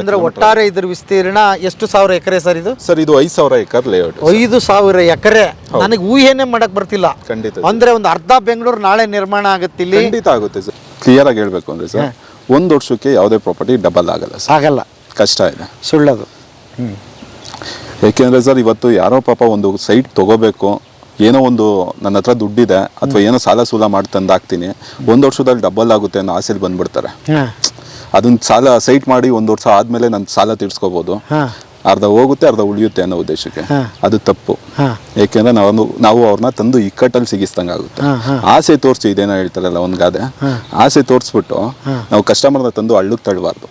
ಅಂದ್ರೆ ಒಟ್ಟಾರೆ ಇದ್ರ ವಿಸ್ತೀರ್ಣ ಎಷ್ಟು ಸಾವಿರ ಎಕರೆ ಸರ್ ಇದು? ಸರ್ ಇದು ಐದು ಸಾವಿರ ಎಕರ್ ಲೇಔಟ್ ಐದು ಸಾವಿರ ಎಕರೆ. ನನಗೆ ಊಹೆನೆ ಮಾಡಕ್ ಬರ್ತಿಲ್ಲ. ಖಂಡಿತ ಅಂದ್ರೆ ಒಂದು ಅರ್ಧ ಬೆಂಗಳೂರು ನಾಳೆ ನಿರ್ಮಾಣ ಆಗುತ್ತೆ ಇಲ್ಲಿ. ಖಂಡಿತ ಆಗುತ್ತೆ ಸರ್. ಕ್ಲಿಯರ್ ಆಗಿ ಹೇಳ್ಬೇಕು ಅಂದ್ರೆ ಸರ್ ಒಂದು ವರ್ಷಕ್ಕೆ ಯಾವುದೇ ಪ್ರಾಪರ್ಟಿ ಡಬಲ್ ಆಗಲ್ಲ ಸರ್. ಆಗಲ್ಲ. ಕಷ್ಟ ಇದೆ. ಸುಳ್ಳದು. ಯಾಕೆಂದ್ರೆ ಸರ್ ಇವತ್ತು ಯಾರೋ ಪಾಪ ಒಂದು ಸೈಟ್ ತಗೋಬೇಕು ಏನೋ ಒಂದು ನನ್ನ ಹತ್ರ ದುಡ್ಡಿದೆ ಅಥವಾ ಏನೋ ಸಾಲ ಸೂಲ ಮಾಡಿ ತಂದಾಕ್ತೀನಿ ಒಂದು ವರ್ಷದಲ್ಲಿ ಡಬಲ್ ಆಗುತ್ತೆ ಅನ್ನೋ ಆಸೆಲಿ ಬಂದ್ಬಿಡ್ತಾರೆ. ಅದನ್ನ ಸಾಲ ಸೈಟ್ ಮಾಡಿ ಒಂದು ವರ್ಷ ಆದ್ಮೇಲೆ ನಾನು ಸಾಲ ತೀರ್ಸ್ಕೋಬೋದು. ಅರ್ಧ ಹೋಗುತ್ತೆ ಅರ್ಧ ಉಳಿಯುತ್ತೆ ಅನ್ನೋ ಉದ್ದೇಶಕ್ಕೆ. ಅದು ತಪ್ಪು. ಯಾಕೆಂದ್ರೆ ಏಕೆಂದ್ರೆ ನಾವು ನಾವು ಅವ್ರನ್ನ ತಂದು ಇಕ್ಕಟ್ಟಲ್ಲಿ ಸಿಗಿಸ್ದಂಗೆ ಆಗುತ್ತೆ. ಆಸೆ ತೋರಿಸಿ ಇದೇನೋ ಹೇಳ್ತಾರಲ್ಲ ಒಂದು ಗಾದೆ. ಆಸೆ ತೋರಿಸ್ಬಿಟ್ಟು ನಾವು ಕಸ್ಟಮರ್ನ ತಂದು ಹಳ್ಳಕ್ಕೆ ತಳ್ಳಬಾರ್ದು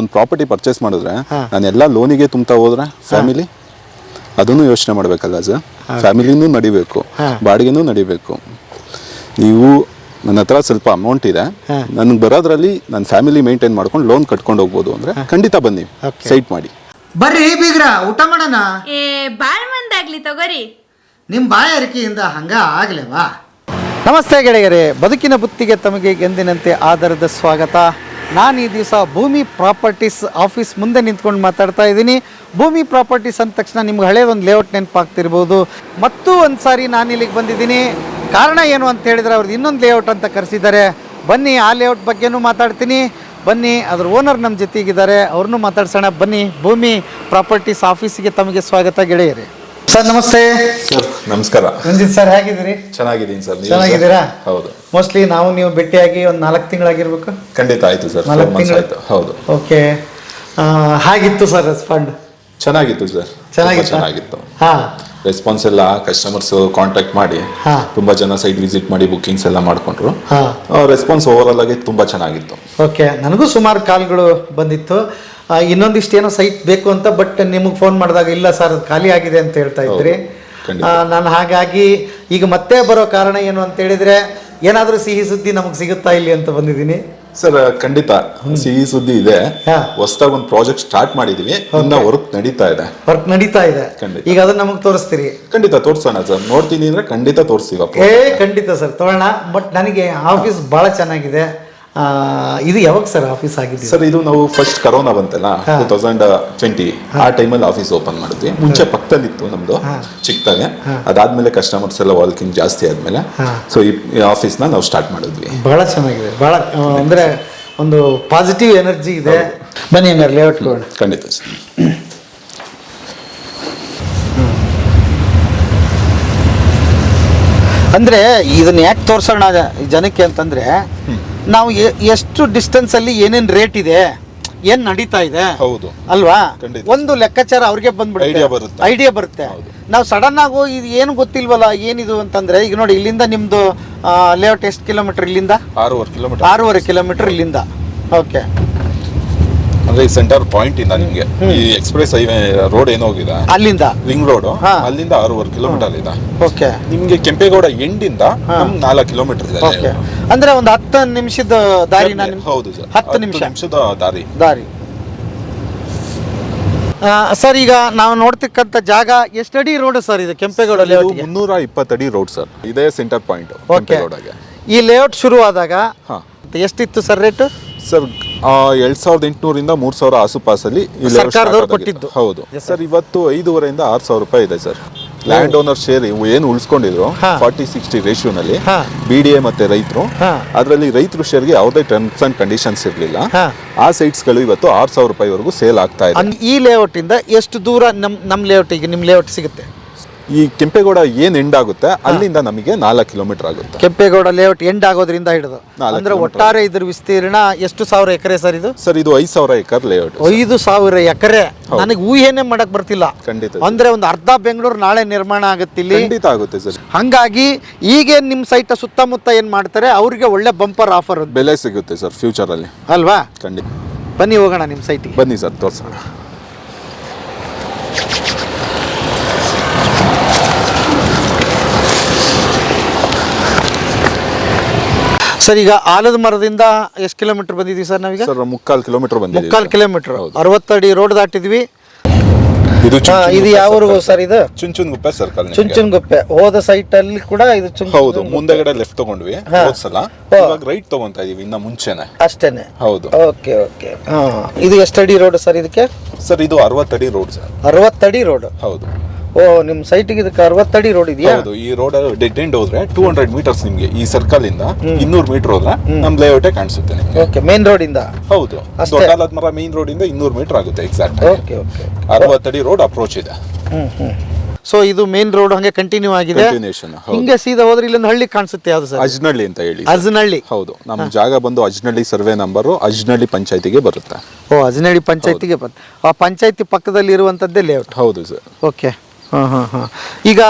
ಒಂದು ಪ್ರಾಪರ್ಟಿ ಪರ್ಚೇಸ್ ಮಾಡಿದ್ರೆ ನಾನು ಎಲ್ಲಾ ಲೋನಿಗೆ ತುಂಬ್ತಾ ಹೋದ್ರೆ ಫ್ಯಾಮಿಲಿ ಅದನ್ನು ಯೋಚನೆ ಮಾಡ್ಬೇಕಲ್ಲ ಸರ್. ಫ್ಯಾಮಿಲಿನೂ ನಡಿಬೇಕು. ಬಾಡಿಗೆನೂ ನಡಿಬೇಕು. ನೀವು ನನ್ನ ಹತ್ರ ಸ್ವಲ್ಪ ಅಮೌಂಟ್ ಇದೆ. ನನಗೆ ಬರೋದ್ರಲ್ಲಿ ನನ್ನ ಫ್ಯಾಮಿಲಿ ಮೇಂಟೈನ್ ಮಾಡ್ಕೊಂಡು ಲೋನ್ ಕಟ್ಕೊಂಡು ಹೋಗ್ಬೋದು ಅಂದ್ರೆ ಖಂಡಿತ ಬನ್ನಿ ಸೈಟ್ ಮಾಡಿ. ಬರ್ರಿ ಬೀಗ್ರ ಊಟ ಮಾಡೋಣ? ಏ ಬಾಳ್ ಮಂದಾಗ್ಲಿ ತಗೋರಿ. ನಿಮ್ಮ ಬಾಯಾರಿಕೆಯಿಂದ ಹಂಗ ಆಗ್ಲೇವಾ? ನಮಸ್ತೆ ಗೆಳೆಯರೇ ಬದುಕಿನ ಬುತ್ತಿಗೆ ತಮಗೆ ಎಂದಿನಂತೆ ಆಧಾರದ ಸ್ವಾಗತ. ನಾನು ಈ ದಿವಸ ಭೂಮಿ ಪ್ರಾಪರ್ಟೀಸ್ ಆಫೀಸ್ ಮುಂದೆ ನಿಂತ್ಕೊಂಡು ಮಾತಾಡ್ತಾ ಇದ್ದೀನಿ. ಭೂಮಿ ಪ್ರಾಪರ್ಟೀಸ್ ಅಂದ ತಕ್ಷಣ ನಿಮ್ಗೆ ಹಳೆ ಒಂದು ಲೇಔಟ್ ನೆನಪಾಗ್ತಿರ್ಬೋದು. ಮತ್ತೂ ಒಂದು ಸಾರಿ ನಾನು ಇಲ್ಲಿಗೆ ಬಂದಿದ್ದೀನಿ. ಕಾರಣ ಏನು ಅಂತ ಹೇಳಿದರೆ ಅವ್ರದ್ದು ಇನ್ನೊಂದು ಲೇಔಟ್ ಅಂತ ಕರೆಸಿದ್ದಾರೆ. ಬನ್ನಿ ಆ ಲೇಔಟ್ ಬಗ್ಗೆನೂ ಮಾತಾಡ್ತೀನಿ. ಬನ್ನಿ ಅದ್ರ ಓನರ್ ನಮ್ಮ ಜೊತೆಗಿದ್ದಾರೆ. ಅವ್ರನ್ನೂ ಮಾತಾಡ್ಸೋಣ. ಬನ್ನಿ ಭೂಮಿ ಪ್ರಾಪರ್ಟೀಸ್ ಆಫೀಸಿಗೆ ತಮಗೆ ಸ್ವಾಗತ ಗೆಳೆಯರಿ. ಸರ್ ನಮಸ್ತೆ. ಸರ್ ನಮಸ್ಕಾರ. ರಂಜಿತ್ ಸರ್ ಹೇಗಿದ್ದೀರಿ? ಚೆನ್ನಾಗಿದ್ದೀನಿ ಸರ್ ನೀವು ಚೆನ್ನಾಗಿದ್ದೀರಾ? ಹೌದು. ಮೋಸ್ಟ್ಲಿ ನಾವು ನೀವು ಭೇಟಿಯಾಗಿ ಒಂದು ನಾಲ್ಕು ತಿಂಗಳಾಗಿರ್ಬೇಕು? ಖಂಡಿತ ಆಯ್ತು ಸರ್ ನಾಲ್ಕು ತಿಂಗಳು? ಆಯ್ತು. ಹೌದು. ಓಕೆ. ಹಾಗಿತ್ತು ಸರ್ ಫಂಡ್ ಚೆನ್ನಾಗಿತ್ತು ಸರ್. ಚೆನ್ನಾಗಿತ್ತು? ಚೆನ್ನಾಗಿತ್ತು. ಹಾಂ. ರೆಸ್ಪಾನ್ಸ್ ಎಲ್ಲ ಕಸ್ಟಮರ್ಸ್ ಕಾಂಟ್ಯಾಕ್ಟ್ ಮಾಡಿ ಹಾ. ತುಂಬಾ ಜನ ಸೈಟ್ ವಿಸಿಟ್ ಮಾಡಿ ಬುಕಿಂಗ್ಸ್ ಎಲ್ಲ ಮಾಡ್ಕೊಂಡ್ರು. ಹಾಂ. ರೆಸ್ಪಾನ್ಸ್ ಓವರ್ ಆಗಿ ತುಂಬಾ ಚೆನ್ನಾಗಿತ್ತು. ಓಕೆ ನನಗೂ ಸುಮಾರು ಕಾಲ್ಗಳು ಬಂದಿತ್ತು. ಆ, ಇನ್ನೊಂದಿಷ್ಟು ಏನೋ ಸೈಟ್ ಬೇಕು ಅಂತ ಬಟ್ ನಿಮಗೆ ಫೋನ್ ಮಾಡಿದಾಗ ಇಲ್ಲ ಸರ್ ಅದು ಖಾಲಿ ಆಗಿದೆ ಅಂತ ಹೇಳ್ತಾ ಇದ್ರಿ. ಖಂಡಿತ. ಆ, ನಾನು ಹಾಗಾಗಿ ಈಗ ಮತ್ತೆ ಬರೋ ಕಾರಣ ಏನು ಅಂತ ಹೇಳಿದ್ರೆ ಏನಾದರೂ ಸಿಹಿ ಸುದ್ದಿ ನಮಗೆ ಸಿಗುತ್ತಾ ಇಲ್ಲಿ ಅಂತ ಬಂದಿದ್ದೀನಿ. ಸರ್ ಖಂಡಿತ ಸಿಹಿ ಸುದ್ದಿ ಇದೆ. ಹೊಸದಾಗಿ ಒಂದು ಪ್ರಾಜೆಕ್ಟ್ ಸ್ಟಾರ್ಟ್ ಮಾಡಿದೀವಿ. ಇನ್ನ ವರ್ಕ್ ನಡೀತಾ ಇದೆ. ವರ್ಕ್ ನಡೀತಾ ಇದೆ. ಈಗ ಅದನ್ನ ನಮಗೆ ತೋರಿಸ್ತೀರಿ. ಖಂಡಿತ ತೋರಿಸೋಣ ಸರ್. ನೋಡ್ತೀನಿ ಅಂದ್ರೆ ಖಂಡಿತ ತೋರಿಸ್ತೀವಿ ಏ ಖಂಡಿತ ಸರ್. ತೋರೋಣ ಬಟ್ ನನಗೆ ಆಫೀಸ್ ಬಹಳ ಚೆನ್ನಾಗಿದೆ. ಇದು ಯಾವಾಗ ಸರ್ ಆಫೀಸ್ ಆಗಿದೆ ಸರ್ ಇದು ನಾವು ಫಸ್ಟ್ ಕರೋನಾ ಬಂತಲ್ಲ ಟೂ ತೌಸಂಡ್ ಟ್ವೆಂಟಿ ಆ ಟೈಮಲ್ಲಿ ಆಫೀಸ್ ಓಪನ್ ಮಾಡಿದ್ವಿ. ಮುಂಚೆ ಪಕ್ಕದಲ್ಲಿತ್ತು ನಮ್ದು ಚಿಕ್ಕದಾಗೆ. ಅದಾದ್ಮೇಲೆ ಕಸ್ಟಮರ್ಸ್ ಎಲ್ಲ ವಾಲ್ಕಿಂಗ್ ಜಾಸ್ತಿ ಆದ್ಮೇಲೆ. ಸೊ ಈ ಆಫೀಸ್ನ ನಾವು ಸ್ಟಾರ್ಟ್ ಮಾಡಿದ್ವಿ. ಬಹಳ ಚೆನ್ನಾಗಿದೆ. ಬಹಳ ಅಂದ್ರೆ ಒಂದು ಪಾಸಿಟಿವ್ ಎನರ್ಜಿ ಇದೆ. ಬನ್ನಿ ಹಂಗಾರೆ ಲೇಔಟ್ ಖಂಡಿತ ಸರ್. ಅಂದ್ರೆ ಇದನ್ನ ಯಾಕೆ ತೋರ್ಸೋಣ ಜನಕ್ಕೆ ಅಂತಂದ್ರೆ ನಾವು ಎಷ್ಟು ಡಿಸ್ಟೆನ್ಸ್ ಅಲ್ಲಿ ಏನೇನು ರೇಟ್ ಇದೆ ಏನ್ ನಡೀತಾ ಇದೆ ಹೌದು. ಅಲ್ವಾ. ಒಂದು ಲೆಕ್ಕಾಚಾರ ಅವ್ರಿಗೆ ಬಂದ್ಬಿಡುತ್ತೆ. ಐಡಿಯಾ ಬರುತ್ತೆ. ನಾವು ಸಡನ್ ಆಗೋ ಇದು ಏನು ಗೊತ್ತಿಲ್ವಲ್ಲ ಏನಿದು ಅಂತಂದ್ರೆ ಈಗ ನೋಡಿ ಇಲ್ಲಿಂದ ನಿಮ್ದು ಲೇಔಟ್ ಎಷ್ಟು ಕಿಲೋಮೀಟರ್ ಇಲ್ಲಿಂದ? ಆರೂವರೆ ಕಿಲೋಮೀಟರ್ ಆರೂವರೆ ಕಿಲೋಮೀಟರ್ ಇಲ್ಲಿಂದ. ಓಕೆ ಅಂದ್ರೆ ಈ ಸೆಂಟರ್ ಪಾಯಿಂಟ್ ಇಂದ ನಿಮ್ಗೆ. ಈ ಎಕ್ಸ್ಪ್ರೆಸ್ ಹೈವೇ ರೋಡ್ ಏನೋಗಿದೆ ಅಲ್ಲಿಂದ? ರಿಂಗ್ ರೋಡ್ ಹಾ. ಅಲ್ಲಿಂದ ಆರೂವರೆ ಕಿಲೋಮೀಟರ್ ಇದೆ ಓಕೆ. ನಿಮ್ಗೆ ಕೆಂಪೇಗೌಡ ಎಂಡಿಂದ ಇಂದ ನಾಲ್ಕು ಕಿಲೋಮೀಟರ್ ಇದೆ. ಓಕೆ. ಅಂದ್ರೆ ಒಂದು ಹತ್ತು ನಿಮಿಷದ ದಾರಿ ಹೌದು ಸರ್ ಹತ್ತು ನಿಮಿಷ. ನಿಮಿಷದ ದಾರಿ. ದಾರಿ. ಆ, ಸರ್ ಈಗ ನಾವು ನೋಡ್ತಿಕ್ಕಂಥ ಜಾಗ ಎಷ್ಟಡಿ ರೋಡ್ ಸರ್ ಇದು ಕೆಂಪೇಗೌಡ ಲೇಔಟ್ಗೆ ಮುನ್ನೂರ ಇಪ್ಪತ್ತಡಿ ರೋಡ್ ಸರ್. ಇದೇ ಸೆಂಟರ್ ಪಾಯಿಂಟ್ ಓಕೆ. ಕೆಂಪೇಗೌಡಗೆ. ಈ ಲೇಔಟ್ ಶುರು ಆದಾಗ ಹಾ. ಎಷ್ಟಿತ್ತು ಸರ್ ರೇಟು ಸರ್ ಎರಡ್ ಸಾವಿರದ ಎಂಟುನೂರಿಂದ ಮೂರ್ ಸಾವಿರ ಆಸುಪಾಸಲ್ಲಿ ಈ ಸರ್ಕಾರದವ್ರು ಕೊಟ್ಟಿದ್ದು. ಹೌದು. ಸರ್ ಇವತ್ತು ಐದೂವರೆಯಿಂದ ಆರ್ ಸಾವಿರ ರೂಪಾಯಿ ಇದೆ ಸರ್ ಲ್ಯಾಂಡ್ ಓನರ್ ಶೇರ್ ಏನು ಉಳಿಸ್ಕೊಂಡಿದ್ರು? ಹಾ. ಫಾರ್ಟಿ ಸಿಕ್ಸ್ಟಿ ರೇಷಿಯೋನಲ್ಲಿ ಹಾ. ಬಿ ಡಿ ಎ ಮತ್ತೆ ರೈತರು. ಹಾ. ಅದರಲ್ಲಿ ರೈತರು ಶೇರ್ಗೆ ಯಾವುದೇ ಟರ್ಮ್ಸ್ ಅಂಡ್ ಕಂಡೀಷನ್ಸ್ ಇರಲಿಲ್ಲ. ಆ ಸೈಟ್ಸ್ಗಳು ಇವತ್ತು ಆರ್ ಸಾವಿರ ರೂಪಾಯಿವರೆಗೂ ಸೇಲ್ ಆಗ್ತಾ ಇದೆ. ಈ ಲೇಔಟ್ ಇಂದ ಎಷ್ಟು ದೂರ ನಮ್ ಲೇಔಟ್ ಲೇಔಟಿಗೆ ನಿಮ್ ಲೇಔಟ್ ಸಿಗುತ್ತೆ? ಈ ಕೆಂಪೇಗೌಡ ಏನ್ ಎಂಡ್ ಆಗುತ್ತೆ? ಅಲ್ಲಿಂದ ನಮಗೆ ನಾಲ್ಕು ಕಿಲೋಮೀಟರ್ ಆಗುತ್ತೆ. ಕೆಂಪೇಗೌಡ ಲೇಔಟ್ ಎಂಡ್ ಆಗೋದ್ರಿಂದ ಹಿಡಿದು. ನಾಲ್ಕು ಅಂದ್ರೆ ಒಟ್ಟಾರೆ ಇದ್ರ ವಿಸ್ತೀರ್ಣ ಎಷ್ಟು ಸಾವಿರ ಎಕರೆ ಸರ್ ಇದು? ಸರ್ ಇದು ಐದು ಸಾವಿರ ಎಕರ್ ಲೇಔಟ್ ಐದು ಸಾವಿರ ಎಕರೆ. ನನಗೆ ಊಹೆನೆ ಮಾಡಕ್ ಬರ್ತಿಲ್ಲ. ಖಂಡಿತ ಅಂದ್ರೆ ಒಂದು ಅರ್ಧ ಬೆಂಗಳೂರು ನಾಳೆ ನಿರ್ಮಾಣ ಆಗುತ್ತೆ ಇಲ್ಲಿ. ಖಂಡಿತ ಆಗುತ್ತೆ ಸರ್. ಹಂಗಾಗಿ ಈಗ ನಿಮ್ಮ ಸೈಟ್ ಸುತ್ತಮುತ್ತ ಏನ್ ಮಾಡ್ತಾರೆ ಅವ್ರಿಗೆ ಒಳ್ಳೆ ಬಂಪರ್ ಆಫರ್ ಬೆಲೆ ಸಿಗುತ್ತೆ ಸರ್ ಫ್ಯೂಚರ್ ಅಲ್ಲಿ. ಅಲ್ವಾ? ಖಂಡಿತ. ಬನ್ನಿ ಹೋಗೋಣ ನಿಮ್ಮ ಸೈಟಿಗೆ ಬನ್ನಿ ಸರ್ ತೋರ್ಸೋಣ. ಸರ್ ಈಗ ಆಲದ ಮರದಿಂದ ಎಷ್ಟು ಕಿಲೋಮೀಟರ್ ಬಂದಿದ್ದೀವಿ ಸರ್ ನಾವೀಗ? ಸರ್ ಮುಕ್ಕಾಲು ಕಿಲೋಮೀಟರ್ ಬಂದಿದೆ ಮುಕ್ಕಾಲು ಕಿಲೋಮೀಟರ್. ಅರವತ್ತಡಿ ರೋಡ್ ದಾಟಿದ್ವಿ. ಇದು ಹಾ, ಇದು ಯಾವ ಊರು ಸರ್ ಇದು? ಚುಂಚುನ್ ಚುಂಚುನ್ಗುಪ್ಪೆ ಸರ್ಕಲ್ ಚುಂಚುನ್ಗುಪ್ಪೆ ಹೋದ ಸೈಟ್ ಅಲ್ಲಿ ಕೂಡ ಇದು ಚುಂಚು ಹೌದು ಮುಂದೆಗಡೆ ಲೆಫ್ಟ್ ತಗೊಂಡ್ವಿ. ಹೋದ್ಸಲ. ಇವಾಗ ರೈಟ್ ತಗೊಂತಾ ಇದೀವಿ ಇನ್ನ ಮುಂಚೆನೆ. ಅಷ್ಟೇನೆ? ಹೌದು. Okay okay. ಹಾ ಇದು ಎಷ್ಟು ಅಡಿ ರೋಡ್ ಸರ್ ಇದಕ್ಕೆ? ಸರ್ ಇದು ಅರವತ್ತಡಿ ರೋಡ್ ಸರ್. ಅರವತ್ತಡಿ ರೋಡ್ ಹೌದು. ಓ ನಿಮ್ಮ ಸೈಟಿಗೆ ಇದಕ್ಕೆ ಅರವತ್ತಡಿ ರೋಡ್ ಇದೆಯಾ? ಹೌದು ಈ ರೋಡ್ ಡೆಡ್ ಎಂಡ್ ಹೋದ್ರೆ ಟೂ ಹಂಡ್ರೆಡ್ ಮೀಟರ್ಸ್ ನಿಮಗೆ ಈ ಸರ್ಕಲ್ ಇಂದ ಇನ್ನೂರು ಮೀಟರ್ ಹೋದ್ರೆ ನಮ್ಮ ಲೇಔಟೇ ಕಾಣಿಸುತ್ತೆ ನಿಮಗೆ. ಓಕೆ ಮೇನ್ ರೋಡ್ ಇಂದ? ಹೌದು ಅಷ್ಟೇ. ದೊಡ್ಡ ಮರ ಮೇನ್ ರೋಡ್ ಇಂದ ಇನ್ನೂರು ಮೀಟರ್ ಆಗುತ್ತೆ ಎಕ್ಸಾಕ್ಟ್ ಓಕೆ ಓಕೆ ಅರವತ್ತಡಿ ರೋಡ್ ಅಪ್ರೋಚ್ ಇದೆ. ಹ್ಮ್ ಹ್ಮ್. ಸೊ ಇದು ಮೇನ್ ರೋಡ್ ಹಂಗೆ ಕಂಟಿನ್ಯೂ ಆಗಿದೆ. ಕಂಟಿನ್ಯೂಷನ್ ಹೌದು. ಹಿಂಗೆ ಸೀದಾ ಹೋದ್ರೆ ಇಲ್ಲೊಂದು ಹಳ್ಳಿ ಕಾಣಿಸುತ್ತೆ ಯಾವ್ದು ಸರ್? ಅಜ್ನಳ್ಳಿ ಅಂತ ಹೇಳಿ ಅಜ್ನಳ್ಳಿ. ಹೌದು ನಮ್ಮ ಜಾಗ ಬಂದು ಅಜ್ನಳ್ಳಿ ಸರ್ವೆ ನಂಬರು ಅಜ್ನಳ್ಳಿ ಪಂಚಾಯತಿಗೆ ಬರುತ್ತೆ. ಓ ಅಜನಹಳ್ಳಿ ಪಂಚಾಯತಿಗೆ ಬಂತು ಆ ಪಂಚಾಯತಿ ಪಕ್ಕದಲ್ಲಿ ಇರುವಂಥದ್ದೇ ಲೇಔಟ್ ಹೌದು ಸರ್. ಓಕೆ ಹಾಂ ಹಾಂ ಹಾಂ. ಈಗ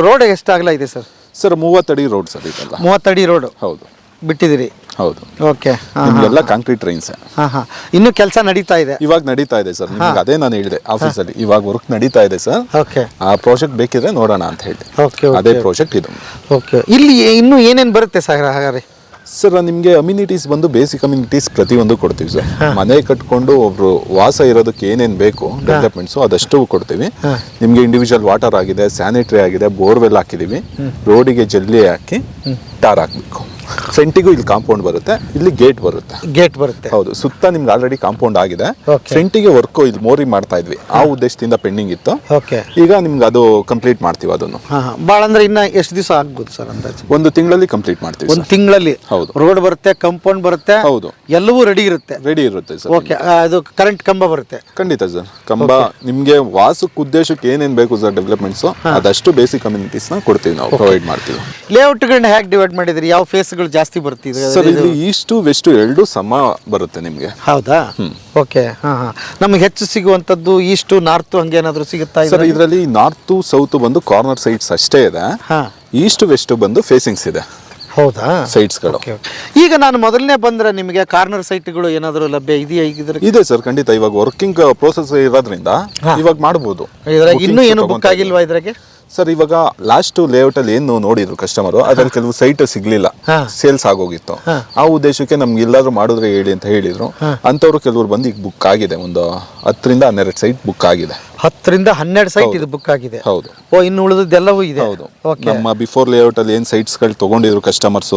ರೋಡ್ ಎಷ್ಟು ಅಗಲ ಇದೆ ಸರ್? ಸರ್ ಮೂವತ್ತಡಿ ರೋಡ್ ಸರ್ ಇದೆಲ್ಲ. ಮೂವತ್ತಡಿ ರೋಡ್ ಹೌದು. ಬಿಟ್ಟಿದ್ದೀರಿ? ಹೌದು. ಓಕೆ. ಎಲ್ಲ ಕಾಂಕ್ರೀಟ್ ಟ್ರೈನ್ಸ್ ಹಾಂ. ಹಾಂ ಇನ್ನು ಕೆಲಸ ನಡೀತಾ ಇದೆ? ಇವಾಗ ನಡೀತಾ ಇದೆ ಸರ್. ನಿಮ್ಗೆ ಅದೇ ನಾನು ಹೇಳಿದೆ ಆಫೀಸಲ್ಲಿ. ಇವಾಗ ವರ್ಕ್ ನಡೀತಾ ಇದೆ ಸರ್. ಓಕೆ. ಆ ಪ್ರಾಜೆಕ್ಟ್ ಬೇಕಿದ್ರೆ ನೋಡೋಣ ಅಂತ ಹೇಳಿ. ಓಕೆ ಅದೇ ಪ್ರಾಜೆಕ್ಟ್ ಇದು. ಓಕೆ. ಇಲ್ಲಿ ಇನ್ನೂ ಏನೇನು ಬರುತ್ತೆ ಸರ್ ಹಾಗಾದ್ರೆ? ಸರ್ ನಿಮಗೆ ಅಮ್ಯುನಿಟೀಸ್ ಬಂದು ಬೇಸಿಕ್ ಅಮ್ಯುನಿಟೀಸ್ ಪ್ರತಿಯೊಂದು ಕೊಡ್ತೀವಿ ಸರ್. ಮನೆ ಕಟ್ಕೊಂಡು ಒಬ್ರು ವಾಸ ಇರೋದಕ್ಕೆ ಏನೇನು ಬೇಕು ಡೆವಲಪ್ಮೆಂಟ್ಸು ಅದಷ್ಟು ಕೊಡ್ತೀವಿ. ನಿಮಗೆ ಇಂಡಿವಿಜುವಲ್ ವಾಟರ್ ಆಗಿದೆ ಸ್ಯಾನಿಟರಿ ಆಗಿದೆ ಬೋರ್ವೆಲ್ ಹಾಕಿದೀವಿ. ರೋಡಿಗೆ ಜಲ್ಲಿ ಹಾಕಿ ಟಾರ್ ಹಾಕ್ಬೇಕು ಸೆಂಟಿಗೂ ಇಲ್ಲಿ ಕಾಂಪೌಂಡ್ ಬರುತ್ತೆ ಇಲ್ಲಿ ಗೇಟ್ ಬರುತ್ತೆ. ಗೇಟ್ ಬರುತ್ತೆ. ಹೌದು ಸುತ್ತ ನಿಮ್ಗೆ ಆಲ್ರೆಡಿ ಕಾಂಪೌಂಡ್ ಆಗಿದೆ. ಸೆಂಟಿಗೆ ಫ್ರಂಟಿಗೆ ವರ್ಕ್ ಇಲ್ಲಿ ಮೋರಿ ಮಾಡ್ತಾ ಇದ್ವಿ. ಆ ಉದ್ದೇಶದಿಂದ ಪೆಂಡಿಂಗ್ ಇತ್ತು. ಈಗ ನಿಮ್ಗೆ ಅದು ಕಂಪ್ಲೀಟ್ ಮಾಡ್ತೀವಿ ಅದನ್ನು. ಭಾಳ ಅಂದ್ರೆ ಇನ್ನ ಎಷ್ಟು ದಿವಸ ಆಗ್ಬೋದು ಸರ್ ಅಂದಾಜು? ಒಂದು ತಿಂಗಳಲ್ಲಿ ಕಂಪ್ಲೀಟ್ ಮಾಡ್ತೀವಿ ಒಂದು ತಿಂಗಳಲ್ಲಿ? ಹೌದು. ರೋಡ್ ಬರುತ್ತೆ ಕಾಂಪೌಂಡ್ ಬರುತ್ತೆ ಹೌದು. ಎಲ್ಲವೂ ರೆಡಿ ಇರುತ್ತೆ? ರೆಡಿ ಇರುತ್ತೆ ಸರ್. ಓಕೆ ಅದು ಕರೆಂಟ್ ಕಂಬ ಬರುತ್ತೆ? ಖಂಡಿತ ಸರ್. ಕಂಬ ನಿಮ್ಗೆ ವಾಸಕ್ಕೆ ಉದ್ದೇಶಕ್ಕೆ ಏನೇನು ಬೇಕು ಸರ್ ಡೆವಲಪ್ಮೆಂಟ್ಸ್ ಅದಷ್ಟು ಬೇಸಿಕ್ ಕಮ್ಯುನಿಟೀಸ್ನ ಕೊಡ್ತೀವಿ ನಾವು ಪ್ರೊವೈಡ್ ಮಾಡ್ತೀವಿ. ಲೇಔಟ್ ಲೇಔಟ್ಗಳನ್ನ ಹೇಗೆ ಡಿವೈಡ್ ಮಾಡಿದ್ರಿ ಯಾವ ಫೇಸ್ಗಳು ಜಾಸ್ತಿ ಬರುತ್ತೆ ಸರ್ ಇಲ್ಲಿ ಈಸ್ಟು ವೆಸ್ಟ್ ಎರಡು ಸಮ ಬರುತ್ತೆ ನಿಮಗೆ. ಹೌದಾ? ಓಕೆ ಹಾ ಹಾ. ನಮ್ಗೆ ಹೆಚ್ಚು ಸಿಗುವಂಥದ್ದು ಈಸ್ಟು ನಾರ್ತು ಹಂಗೇನಾದರೂ ಸಿಗುತ್ತಾ ಸರ್ ಇದೆ ಇದರಲ್ಲಿ ನಾರ್ತ್ ಸೌತ್ ಬಂದು ಕಾರ್ನರ್ ಸೈಡ್ಸ್ ಅಷ್ಟೇ ಇದೆ. ಹಾ. ಈಸ್ಟ್ ವೆಸ್ಟ್ ಬಂದು ಫೇಸಿಂಗ್ಸ್ ಇದೆ. ಹೌದಾ? ಸೈಡ್ಸ್ಗಳು ಓಕೆ ಓಕೆ ಈಗ ನಾನು ಮೊದಲನೇ ಬಂದ್ರೆ ನಿಮಗೆ ಕಾರ್ನರ್ ಸೈಟ್ಗಳು ಏನಾದರೂ ಲಭ್ಯ ಇದೆಯಾ ಈಗ ಇದ್ರ ಇದೆ ಸರ್ ಖಂಡಿತ. ಇವಾಗ ವರ್ಕಿಂಗ್ ಪ್ರೋಸೆಸ್ ಇರೋದ್ರಿಂದ ಇವಾಗ ಮಾಡ್ಬೋದು. ಇದ್ರಾಗ ಇನ್ನೂ ಏನು ಬುಕ್ ಆಗಿಲ್ವಾ ಇದ್ರಾಗೆ? ಸರ್ ಇವಾಗ ಲಾಸ್ಟ್ ಲೇಔಟ್ ಅಲ್ಲಿ ಏನು ನೋಡಿದ್ರು ಕಸ್ಟಮರು ಅದ್ರಲ್ಲಿ ಕೆಲವು ಸೈಟ್ ಸಿಗ್ಲಿಲ್ಲ. ಸೇಲ್ಸ್ ಆಗೋಗಿತ್ತು. ಆ ಉದ್ದೇಶಕ್ಕೆ ನಮ್ಗೆ ಎಲ್ಲಾದ್ರೂ ಮಾಡಿದ್ರೆ ಹೇಳಿ ಅಂತ ಹೇಳಿದ್ರು. ಅಂತವ್ರು ಕೆಲವರು ಬಂದು ಈಗ ಬುಕ್ ಆಗಿದೆ. ಒಂದು ಹತ್ತರಿಂದ ಹನ್ನೆರಡು ಸೈಟ್ ಬುಕ್ ಆಗಿದೆ. ಹತ್ತರಿಂದ ಹನ್ನೆರಡು ಸೈಟ್ ಇದು ಬುಕ್ ಆಗಿದೆ. ಹೌದು. ಓ ಇನ್ನು ಉಳಿದದ್ದೆಲ್ಲವೂ ಇದೆ. ಹೌದು. ಓಕೆ ನಮ್ಮ ಬಿಫೋರ್ ಲೇಔಟ್ ಅಲ್ಲಿ ಏನ್ ಸೈಟ್ಸ್ಗಳು ತಗೊಂಡಿದ್ರು ಕಸ್ಟಮರ್ಸ್.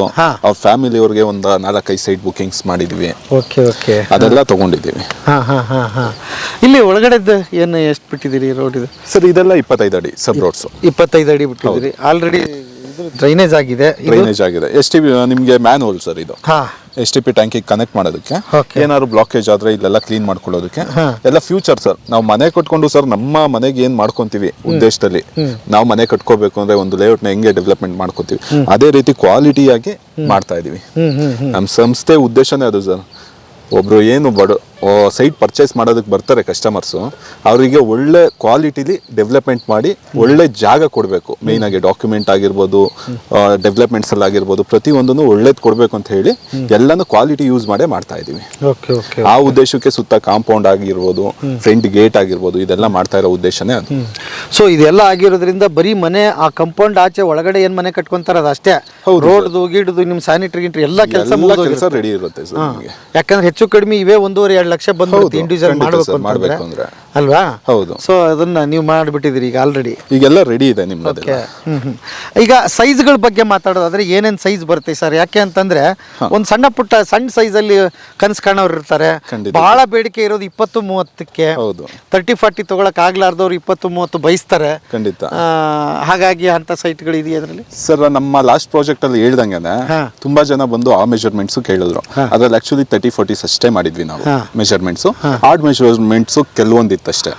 ಅವ್ರ ಫ್ಯಾಮಿಲಿ ಅವ್ರಿಗೆ ಒಂದು ನಾಲ್ಕೈದು ಸೈಟ್ ಬುಕಿಂಗ್ಸ್ ಮಾಡಿದ್ವಿ. ಓಕೆ ಓಕೆ ಅದೆಲ್ಲ ತಗೊಂಡಿದ್ದೀವಿ. ಇಲ್ಲಿ ಒಳಗಡೆ ಏನು ಎಷ್ಟು ಬಿಟ್ಟಿದ್ದೀರಿ ರೋಡ್ ಇದು? ಸರ್ ಇದೆಲ್ಲ ಇಪ್ಪತ್ತೈದು ಅಡಿ ಸಬ್ ರೋಡ್ಸ್ ಇಪ್ಪತ್ತೈದು ಅಡಿ ಬಿಟ್ಟಿದ್ದೀರಿ. ಆಲ್ರೆಡಿ ಡ್ರೈನೇಜ್ ಆಗಿದೆ. ಡ್ರೈನೇಜ್ ಆಗಿದೆ. ಎಸ್ ಟಿ ನಿಮಗೆ ಮ್ಯಾನ್ ಹೋಲ್ ಸರ್ ಇದು ಎಸ್ ಟಿ ಪಿ ಟ್ಯಾಂಕಿಗೆ ಕನೆಕ್ಟ್ ಮಾಡೋದಕ್ಕೆ. ಏನಾದ್ರು ಬ್ಲಾಕೇಜ್ ಆದ್ರೆ ಇಲ್ಲೆಲ್ಲ ಕ್ಲೀನ್ ಮಾಡ್ಕೊಳ್ಳೋದಕ್ಕೆ. ಎಲ್ಲ ಫ್ಯೂಚರ್ ಸರ್ ನಾವು ಮನೆ ಕಟ್ಕೊಂಡು ಸರ್ ನಮ್ಮ ಮನೆಗೆ ಏನ್ ಮಾಡ್ಕೊಂತೀವಿ ಉದ್ದೇಶದಲ್ಲಿ. ನಾವು ಮನೆ ಕಟ್ಕೋಬೇಕು ಅಂದ್ರೆ ಒಂದು ಲೇಔಟ್ನ ಹೆಂಗೆ ಡೆವಲಪ್ಮೆಂಟ್ ಮಾಡ್ಕೋತೀವಿ. ಅದೇ ರೀತಿ ಕ್ವಾಲಿಟಿಯಾಗಿ ಮಾಡ್ತಾ ಇದೀವಿ. ನಮ್ಮ ಸಂಸ್ಥೆ ಉದ್ದೇಶನೇ ಅದು ಸರ್ ಒಬ್ರು ಏನು ಬಡ ಸೈಟ್ ಪರ್ಚೇಸ್ ಮಾಡೋದಕ್ಕೆ ಬರ್ತಾರೆ ಕಸ್ಟಮರ್ಸು ಅವರಿಗೆ ಒಳ್ಳೆ ಕ್ವಾಲಿಟಿಲಿ ಡೆವಲಪ್ಮೆಂಟ್ ಮಾಡಿ ಒಳ್ಳೆ ಜಾಗ ಕೊಡಬೇಕು. ಆಗಿ ಡಾಕ್ಯುಮೆಂಟ್ ಆಗಿರ್ಬೋದು ಡೆವಲಪ್ಮೆಂಟ್ಸ್ ಅಲ್ಲಿ ಆಗಿರ್ಬೋದು ಪ್ರತಿಯೊಂದನ್ನು ಒಳ್ಳೇದು ಕೊಡಬೇಕು ಅಂತ ಹೇಳಿ ಎಲ್ಲಾನು ಕ್ವಾಲಿಟಿ ಯೂಸ್ ಮಾಡೇ ಮಾಡ್ತಾ ಓಕೆ ಆ ಉದ್ದೇಶಕ್ಕೆ ಸುತ್ತ ಕಾಂಪೌಂಡ್ ಆಗಿರ್ಬೋದು ಫ್ರಂಟ್ ಗೇಟ್ ಆಗಿರ್ಬೋದು ಇದೆಲ್ಲ ಮಾಡ್ತಾ ಇರೋ ಉದ್ದೇಶನೇ ಅದು. ಸೊ ಇದೆಲ್ಲ ಆಗಿರೋದ್ರಿಂದ ಬರೀ ಮನೆ ಆ ಕಂಪೌಂಡ್ ಆಚೆ ಒಳಗಡೆ ಏನ್ ಮನೆ ಕಟ್ಕೊಂತಾರ ಅದಷ್ಟೇ ಅಷ್ಟೇ? ರೋಡ್ ರೋಡ್ದು ಗೀಡ್ದು ನಿಮ್ಮ ಸ್ಯಾನಿಟರಿ ಗಿಂಟ್ರಿ ಎಲ್ಲ ಕೆಲಸ ರೆಡಿ ಇರುತ್ತೆ ಯಾಕಂದ್ರೆ ಹೆಚ್ಚು ಕಡಿಮೆ ಇವೇ ಒಂದೂವರೆ ಎರಡು ಲಕ್ಷ ಬಂದು ಹೌದು, ಇಂಡಿವಿಜುವಲ್ ಖಂಡಿತ ಮಾಡಬೇಕು ಸರ್, ಮಾಡ್ಬೇಕು ಅಂತಂದ್ರೆ ಅಂದ್ರೆ. ಅಲ್ವಾ? ಹೌದು. ಸೊ ಅದನ್ನ ನೀವು ಮಾಡಿಬಿಟ್ಟಿದ್ದೀರಿ ಈಗ ಆಲ್ರೆಡಿ ಈಗೆಲ್ಲ ರೆಡಿ ಇದೆ ನಿಮ್ದೆಲ್ಲ ಹ್ಮ್ ಹ್ಮ್. ಈಗ ಸೈಜ್ಗಳ ಬಗ್ಗೆ ಮಾತಾಡೋದಾದ್ರೆ ಏನೇನ್ ಸೈಜ್ ಬರುತ್ತೆ ಸರ್? ಯಾಕೆ ಅಂತಂದ್ರೆ ಒಂದ್ ಸಣ್ಣ ಪುಟ್ಟ ಸಣ್ಣ ಸೈಜ್ ಅಲ್ಲಿ ಕನ್ಸ್ ಕಾಣೋರು ಇರ್ತಾರೆ. ಖಂಡಿತ. ಬಹಳ ಬೇಡಿಕೆ ಇರೋದು ಇಪ್ಪತ್ತು ಮೂವತ್ತಕ್ಕೆ. ಹೌದು. ತರ್ಟಿ ಫಾರ್ಟಿ ತಗೊಳಕ್ ಆಗ್ಲಾರ್ದವ್ರು ಇಪ್ಪತ್ತು ಮೂವತ್ತು ಬಯಸ್ತಾರೆ. ಖಂಡಿತ. ಆ, ಹಾಗಾಗಿ ಅಂತ ಸೈಟ್ಗಳು ಇದೆಯಾ ಅದರಲ್ಲಿ? ಸರ್ ನಮ್ಮ ಲಾಸ್ಟ್ ಪ್ರಾಜೆಕ್ಟ್ ಅಲ್ಲಿ ಹೇಳ್ದಂಗೆನೆ ಹಾ. ತುಂಬಾ ಜನ ಬಂದು ಆ ಮೆಜರ್ಮೆಂಟ್ಸ್ ಕೇಳಿದ್ರು. ಅದ್ರಲ್ಲಿ ಆಕ್ಚುಲಿ ತರ್ಟಿ ಫೋರ್ಟೀಸ್ ಅಷ್ಟೇ ಮಾಡಿದ್ವಿ ನಾವು. ಹಾ. ಹಾರ್ಡ್ ಮೆಷರ್ಮೆಂಟ್ಸು ಕೆಲವೊಂದಿತ್ತಷ್ಟೇ.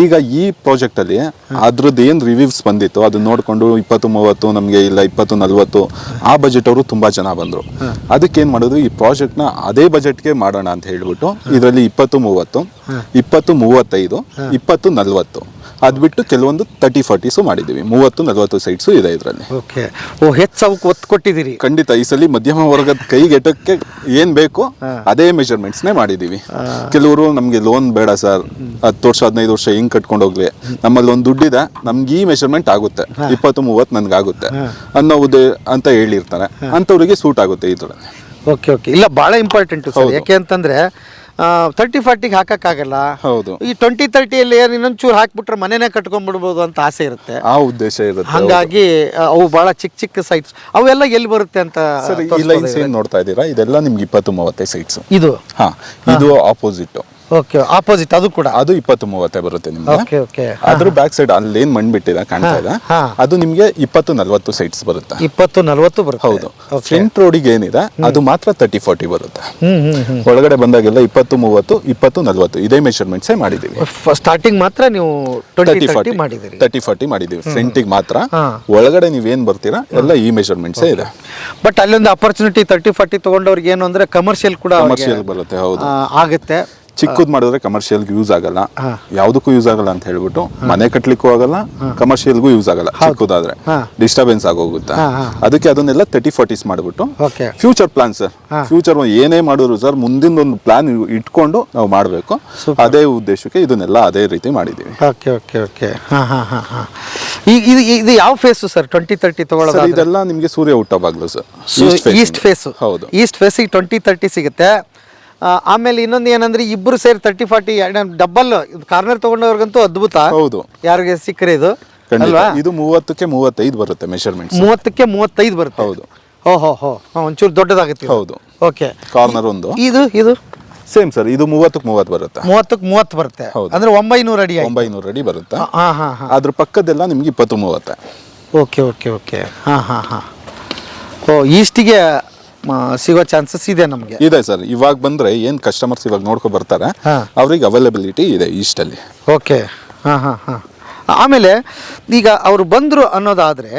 ಈಗ ಈ ಪ್ರಾಜೆಕ್ಟ್ ಅಲ್ಲಿ ಅದ್ರದ್ದು ಏನು ರಿವ್ಯೂಸ್ ಬಂದಿತ್ತು ಅದನ್ನ ನೋಡ್ಕೊಂಡು ಇಪ್ಪತ್ತು ಮೂವತ್ತು ನಮಗೆ ಇಲ್ಲ ಇಪ್ಪತ್ತು ನಲ್ವತ್ತು ಆ ಬಜೆಟ್ ಅವರು ತುಂಬಾ ಜನ ಬಂದ್ರು. ಅದಕ್ಕೆ ಏನ್ ಮಾಡಿದ್ರು ಈ ಪ್ರಾಜೆಕ್ಟ್ನ ಅದೇ ಬಜೆಟ್ಗೆ ಮಾಡೋಣ ಅಂತ ಹೇಳ್ಬಿಟ್ಟು ಇದರಲ್ಲಿ ಇಪ್ಪತ್ತು ಮೂವತ್ತು ಇಪ್ಪತ್ತು ಮೂವತ್ತೈದು ಇಪ್ಪತ್ತು ನಲ್ವತ್ತು. ಅದ್ ಬಿಟ್ಟು ಕೆಲವೊಂದು ತರ್ಟಿ ಫಾರ್ಟೀಸು ಮಾಡಿದ್ದೀವಿ. ಮೂವತ್ತು ನಲವತ್ತು ಸೈಟ್ಸು ಇದೆ ಇದರಲ್ಲಿ. ಓಕೆ. ಓ ಹೆಚ್ಚು ಅವಕ್ಕೆ ಒತ್ತು ಕೊಟ್ಟಿದ್ದೀರಿ. ಖಂಡಿತ ಈ ಸಲ ಮಧ್ಯಮ ವರ್ಗದ ಕೈಗೆಟಕ್ಕೆ ಏನು ಬೇಕೋ ಅದೇ ಮೆಷರ್ಮೆಂಟ್ಸ್ ನೇ ಮಾಡಿದೀವಿ ಕೆಲವರು ನಮಗೆ ಲೋನ್ ಬೇಡ ಸರ್ ಹತ್ತು ವರ್ಷ ಹದಿನೈದು ವರ್ಷ ಹಿಂಗೆ ಕಟ್ಕೊಂಡು ಹೋಗ್ಲಿ. ನಮ್ಮಲ್ಲಿ ಒಂದು ದುಡ್ಡಿದೆ ನಮ್ಗೆ ಈ ಮೆಷರ್ಮೆಂಟ್ ಆಗುತ್ತೆ. ಇಪ್ಪತ್ತು ಮೂವತ್ತು ನನಗೆ ಆಗುತ್ತೆ ಅನ್ನೋ ಉದ್ದೇ ಅಂತ ಹೇಳಿರ್ತಾರೆ. ಅಂಥವ್ರಿಗೆ ಸೂಟ್ ಆಗುತ್ತೆ ಇದ್ರಲ್ಲಿ ಓಕೆ ಓಕೆ. ಇಲ್ಲ ಭಾಳ ಇಂಪಾರ್ಟೆಂಟ್ ಸರ್. ಯಾಕೆ ಅಂತಂದ್ರೆ ತರ್ಟಿ ಫಾರ್ಟಿಗೆ ಹಾಕಕ್ಕಾಗಲ್ಲ. ಹೌದು. ಈ ಟ್ವೆಂಟಿ ತರ್ಟಿಯಲ್ಲಿ ಏನು ಇನ್ನೊಂದು ಚೂರು ಹಾಕ್ಬಿಟ್ರೆ ಮನೆನೇ ಕಟ್ಕೊಂಡ್ಬಿಡ್ಬೋದು ಅಂತ ಆಸೆ ಇರುತ್ತೆ. ಆ ಉದ್ದೇಶ ಇರುತ್ತೆ ಹಂಗಾಗಿ ಅವು ಬಹಳ ಚಿಕ್ಕ ಚಿಕ್ಕ ಸೈಟ್ಸ್ ಅವೆಲ್ಲ ಎಲ್ಲಿ ಬರುತ್ತೆ ಅಂತ ಸರ್ ಈ ಲೈನ್ಸ್ ಏನು ನೋಡ್ತಾ ಇದ್ದೀರಾ? ಇದೆಲ್ಲ ನಿಮ್ಗೆ ಇಪ್ಪತ್ತು ಮೂವತ್ತೈದು ಸೈಟ್ಸ್ ಇದು? ಹಾ ಇದು ಆಪೋಸಿಟ್ ಓಕೆ ಆಪೋಸಿಟ್ ಅದು ಕೂಡ. ಅದು ಇಪ್ಪತ್ತು ಮೂವತ್ತೇ ಬರುತ್ತೆ ನಿಮ್ಗೆ. ಓಕೆ ಓಕೆ ಅದ್ರ ಬ್ಯಾಕ್ ಸೈಡ್ ಅಲ್ಲಿ ಏನ್ ಮಣ್ಣು ಬಿಟ್ಟಿದೆ ಕಾಣ್ತಾ ಇದೆ. ಅದು ನಿಮ್ಗೆ ಇಪ್ಪತ್ತು ನಲ್ವತ್ತು ಸೈಟ್ಸ್ ಬರುತ್ತೆ. ಇಪ್ಪತ್ತು ನಲ್ವತ್ತು ಬರುತ್ತೆ. ಹೌದು. ಫ್ರಂಟ್ ರೋಡಿಗೆ ಏನಿದೆ ಅದು ಮಾತ್ರ ತರ್ಟಿ ಫೋರ್ಟಿ ಬರುತ್ತೆ. ಒಳಗಡೆ ಬಂದಾಗೆಲ್ಲ ಇಪ್ಪತ್ತು ಮೂವತ್ತು ಇಪ್ಪತ್ತು ನಲ್ವತ್ತು ಇದೇ ಮೆಷರ್ಮೆಂಟ್ಸೇ ಮಾಡಿದೀವಿ. ಸ್ಟಾರ್ಟಿಂಗ್ ಮಾತ್ರ ನೀವು ತರ್ಟಿ ಫೋರ್ಟಿ ಮಾಡಿದಿರಿ. ತರ್ಟಿ ಫಾರ್ಟಿ ಮಾಡಿದೀವಿ. ಫ್ರಂಟಿಗೆ ಮಾತ್ರ. ಒಳಗಡೆ ಏನ್ ಬರ್ತೀರಾ ಎಲ್ಲ ಈ ಮೆಷರ್ಮೆಂಟ್ಸೇ ಇದೆ. ಬಟ್ ಅಲ್ಲೊಂದು ಅಪರ್ಚುನಿಟಿ ತರ್ಟಿ ಫಾರ್ಟಿ ತಗೊಂಡವ್ರಿಗೆ ಏನು ಅಂದ್ರೆ ಕಮರ್ಷಿಯಲ್ ಕೂಡ ಕಮರ್ಷಿಯಲ್ ಬರುತ್ತೆ ಹೌದು. ಆಗುತ್ತೆ. ಚಿಕ್ಕದ್ ಮಾಡಿದ್ರೆ ಕಮರ್ಷಿಯಲ್ಗೆ ಯೂಸ್ ಆಗಲ್ಲ. ಯಾವ್ದಕ್ಕೂ ಯೂಸ್ ಆಗಲ್ಲ ಅಂತ ಹೇಳ್ಬಿಟ್ಟು ಮನೆ ಕಟ್ಲಿಕ್ಕೂ ಆಗಲ್ಲ ಕಮರ್ಷಿಯಲ್ಗೂ ಯೂಸ್ ಆಗಲ್ಲ. ಚಿಕ್ಕದಾದ್ರೆ. ಡಿಸ್ಟರ್ಬೆನ್ಸ್ ಆಗೋಗುತ್ತೆ. ಅದಕ್ಕೆ ಅದನ್ನೆಲ್ಲ ತರ್ಟಿ ಫಾರ್ಟೀಸ್ ಮಾಡ್ಬಿಟ್ಟು ಫ್ಯೂಚರ್ ಪ್ಲಾನ್ ಸರ್ ಫ್ಯೂಚರ್ ಏನೇ ಮಾಡಿದ್ರು ಸರ್ ಮುಂದಿನ ಒಂದು ಪ್ಲಾನ್ ಇಟ್ಕೊಂಡು ನಾವು ಮಾಡಬೇಕು. ಅದೇ ಉದ್ದೇಶಕ್ಕೆ ಇದನ್ನೆಲ್ಲ ಅದೇ ರೀತಿ ಮಾಡಿದೀವಿ ಓಕೆ ಓಕೆ ಓಕೆ ಇದು ಇದು ಯಾವ ಫೇಸ್ ಸರ್ ಟ್ವೆಂಟಿ ತರ್ಟಿ ತಗೊಳ್ಳೋದು ಇದೆಲ್ಲ ನಿಮಗೆ ಸೂರ್ಯ ಹುಟ್ಟಬಾಗ್ಲು ಸರ್ ಈಸ್ಟ್ ಫೇಸ್ ಹೌದು. ಈಸ್ಟ್ ಫೇಸಿಗೆ ಟ್ವೆಂಟಿ ತರ್ಟಿ ಸಿಗುತ್ತೆ. ಆಮೇಲೆ ಇನ್ನೊಂದು ಏನಂದ್ರೆ ಇಬ್ಬರು ಸೇರಿ ತರ್ಟಿ ಫಾರ್ಟಿ ಡಬಲ್ ಕಾರ್ನರ್ ತಗೊಂಡವ್ರಿಗಂತೂ ಅದ್ಭುತ. ಹೌದು. ಯಾರಿಗೆ ಸಿಕ್ಕರೆ ಇದು? ಅಲ್ವಾ? ಇದು ಮೂವತ್ತಕ್ಕೆ ಮೂವತ್ತೈದು ಬರುತ್ತೆ ಮೆಷರ್ಮೆಂಟ್ ಮೂವತ್ತಕ್ಕೆ ಮೂವತ್ತೈದು ಬರುತ್ತೆ. ಹೌದು. ಹೋ ಹೋ ಒಂಚೂರು ದೊಡ್ಡದಾಗುತ್ತೆ ಹೌದು. ಓಕೆ ಕಾರ್ನರ್ ಒಂದು. ಇದು ಇದು? ಸೇಮ್ ಸರ್ ಇದು ಮೂವತ್ತಕ್ಕೆ ಮೂವತ್ತು ಬರುತ್ತೆ. ಮೂವತ್ತಕ್ಕೆ ಮೂವತ್ತು ಬರುತ್ತೆ. ಹೌದು. ಅಂದ್ರೆ ಒಂಬೈನೂರು ಅಡಿ ಒಂಬೈನೂರು ಅಡಿ ಬರುತ್ತೆ. ಹಾಂ ಹಾಂ ಹಾಂ ಅದ್ರ ಪಕ್ಕದೆಲ್ಲ ನಿಮ್ಗೆ ಇಪ್ಪತ್ತು ಮೂವತ್ತೆ. ಓಕೆ ಓಕೆ ಓಕೆ ಹಾಂ ಹಾಂ ಹಾಂ. ಓ ಈಸ್ಟಿಗೆ ಸಿಗೋ ಚಾನ್ಸಸ್ ಇದೆ ನಮಗೆ. ಇದೆ ಸರ್. ಇವಾಗ ಬಂದ್ರೆ ಏನು ಕಸ್ಟಮರ್ಸ್ ಇವಾಗ ನೋಡ್ಕೊ ಬರ್ತಾರೆ. ಅವ್ರಿಗೆ ಅವೈಲಬಿಲಿಟಿ ಇದೆ ಈಸ್ಟಲ್ಲಿ ಓಕೆ ಹಾಂ ಹಾಂ ಹಾಂ. ಆಮೇಲೆ ಈಗ ಅವರು ಬಂದರು ಅನ್ನೋದಾದರೆ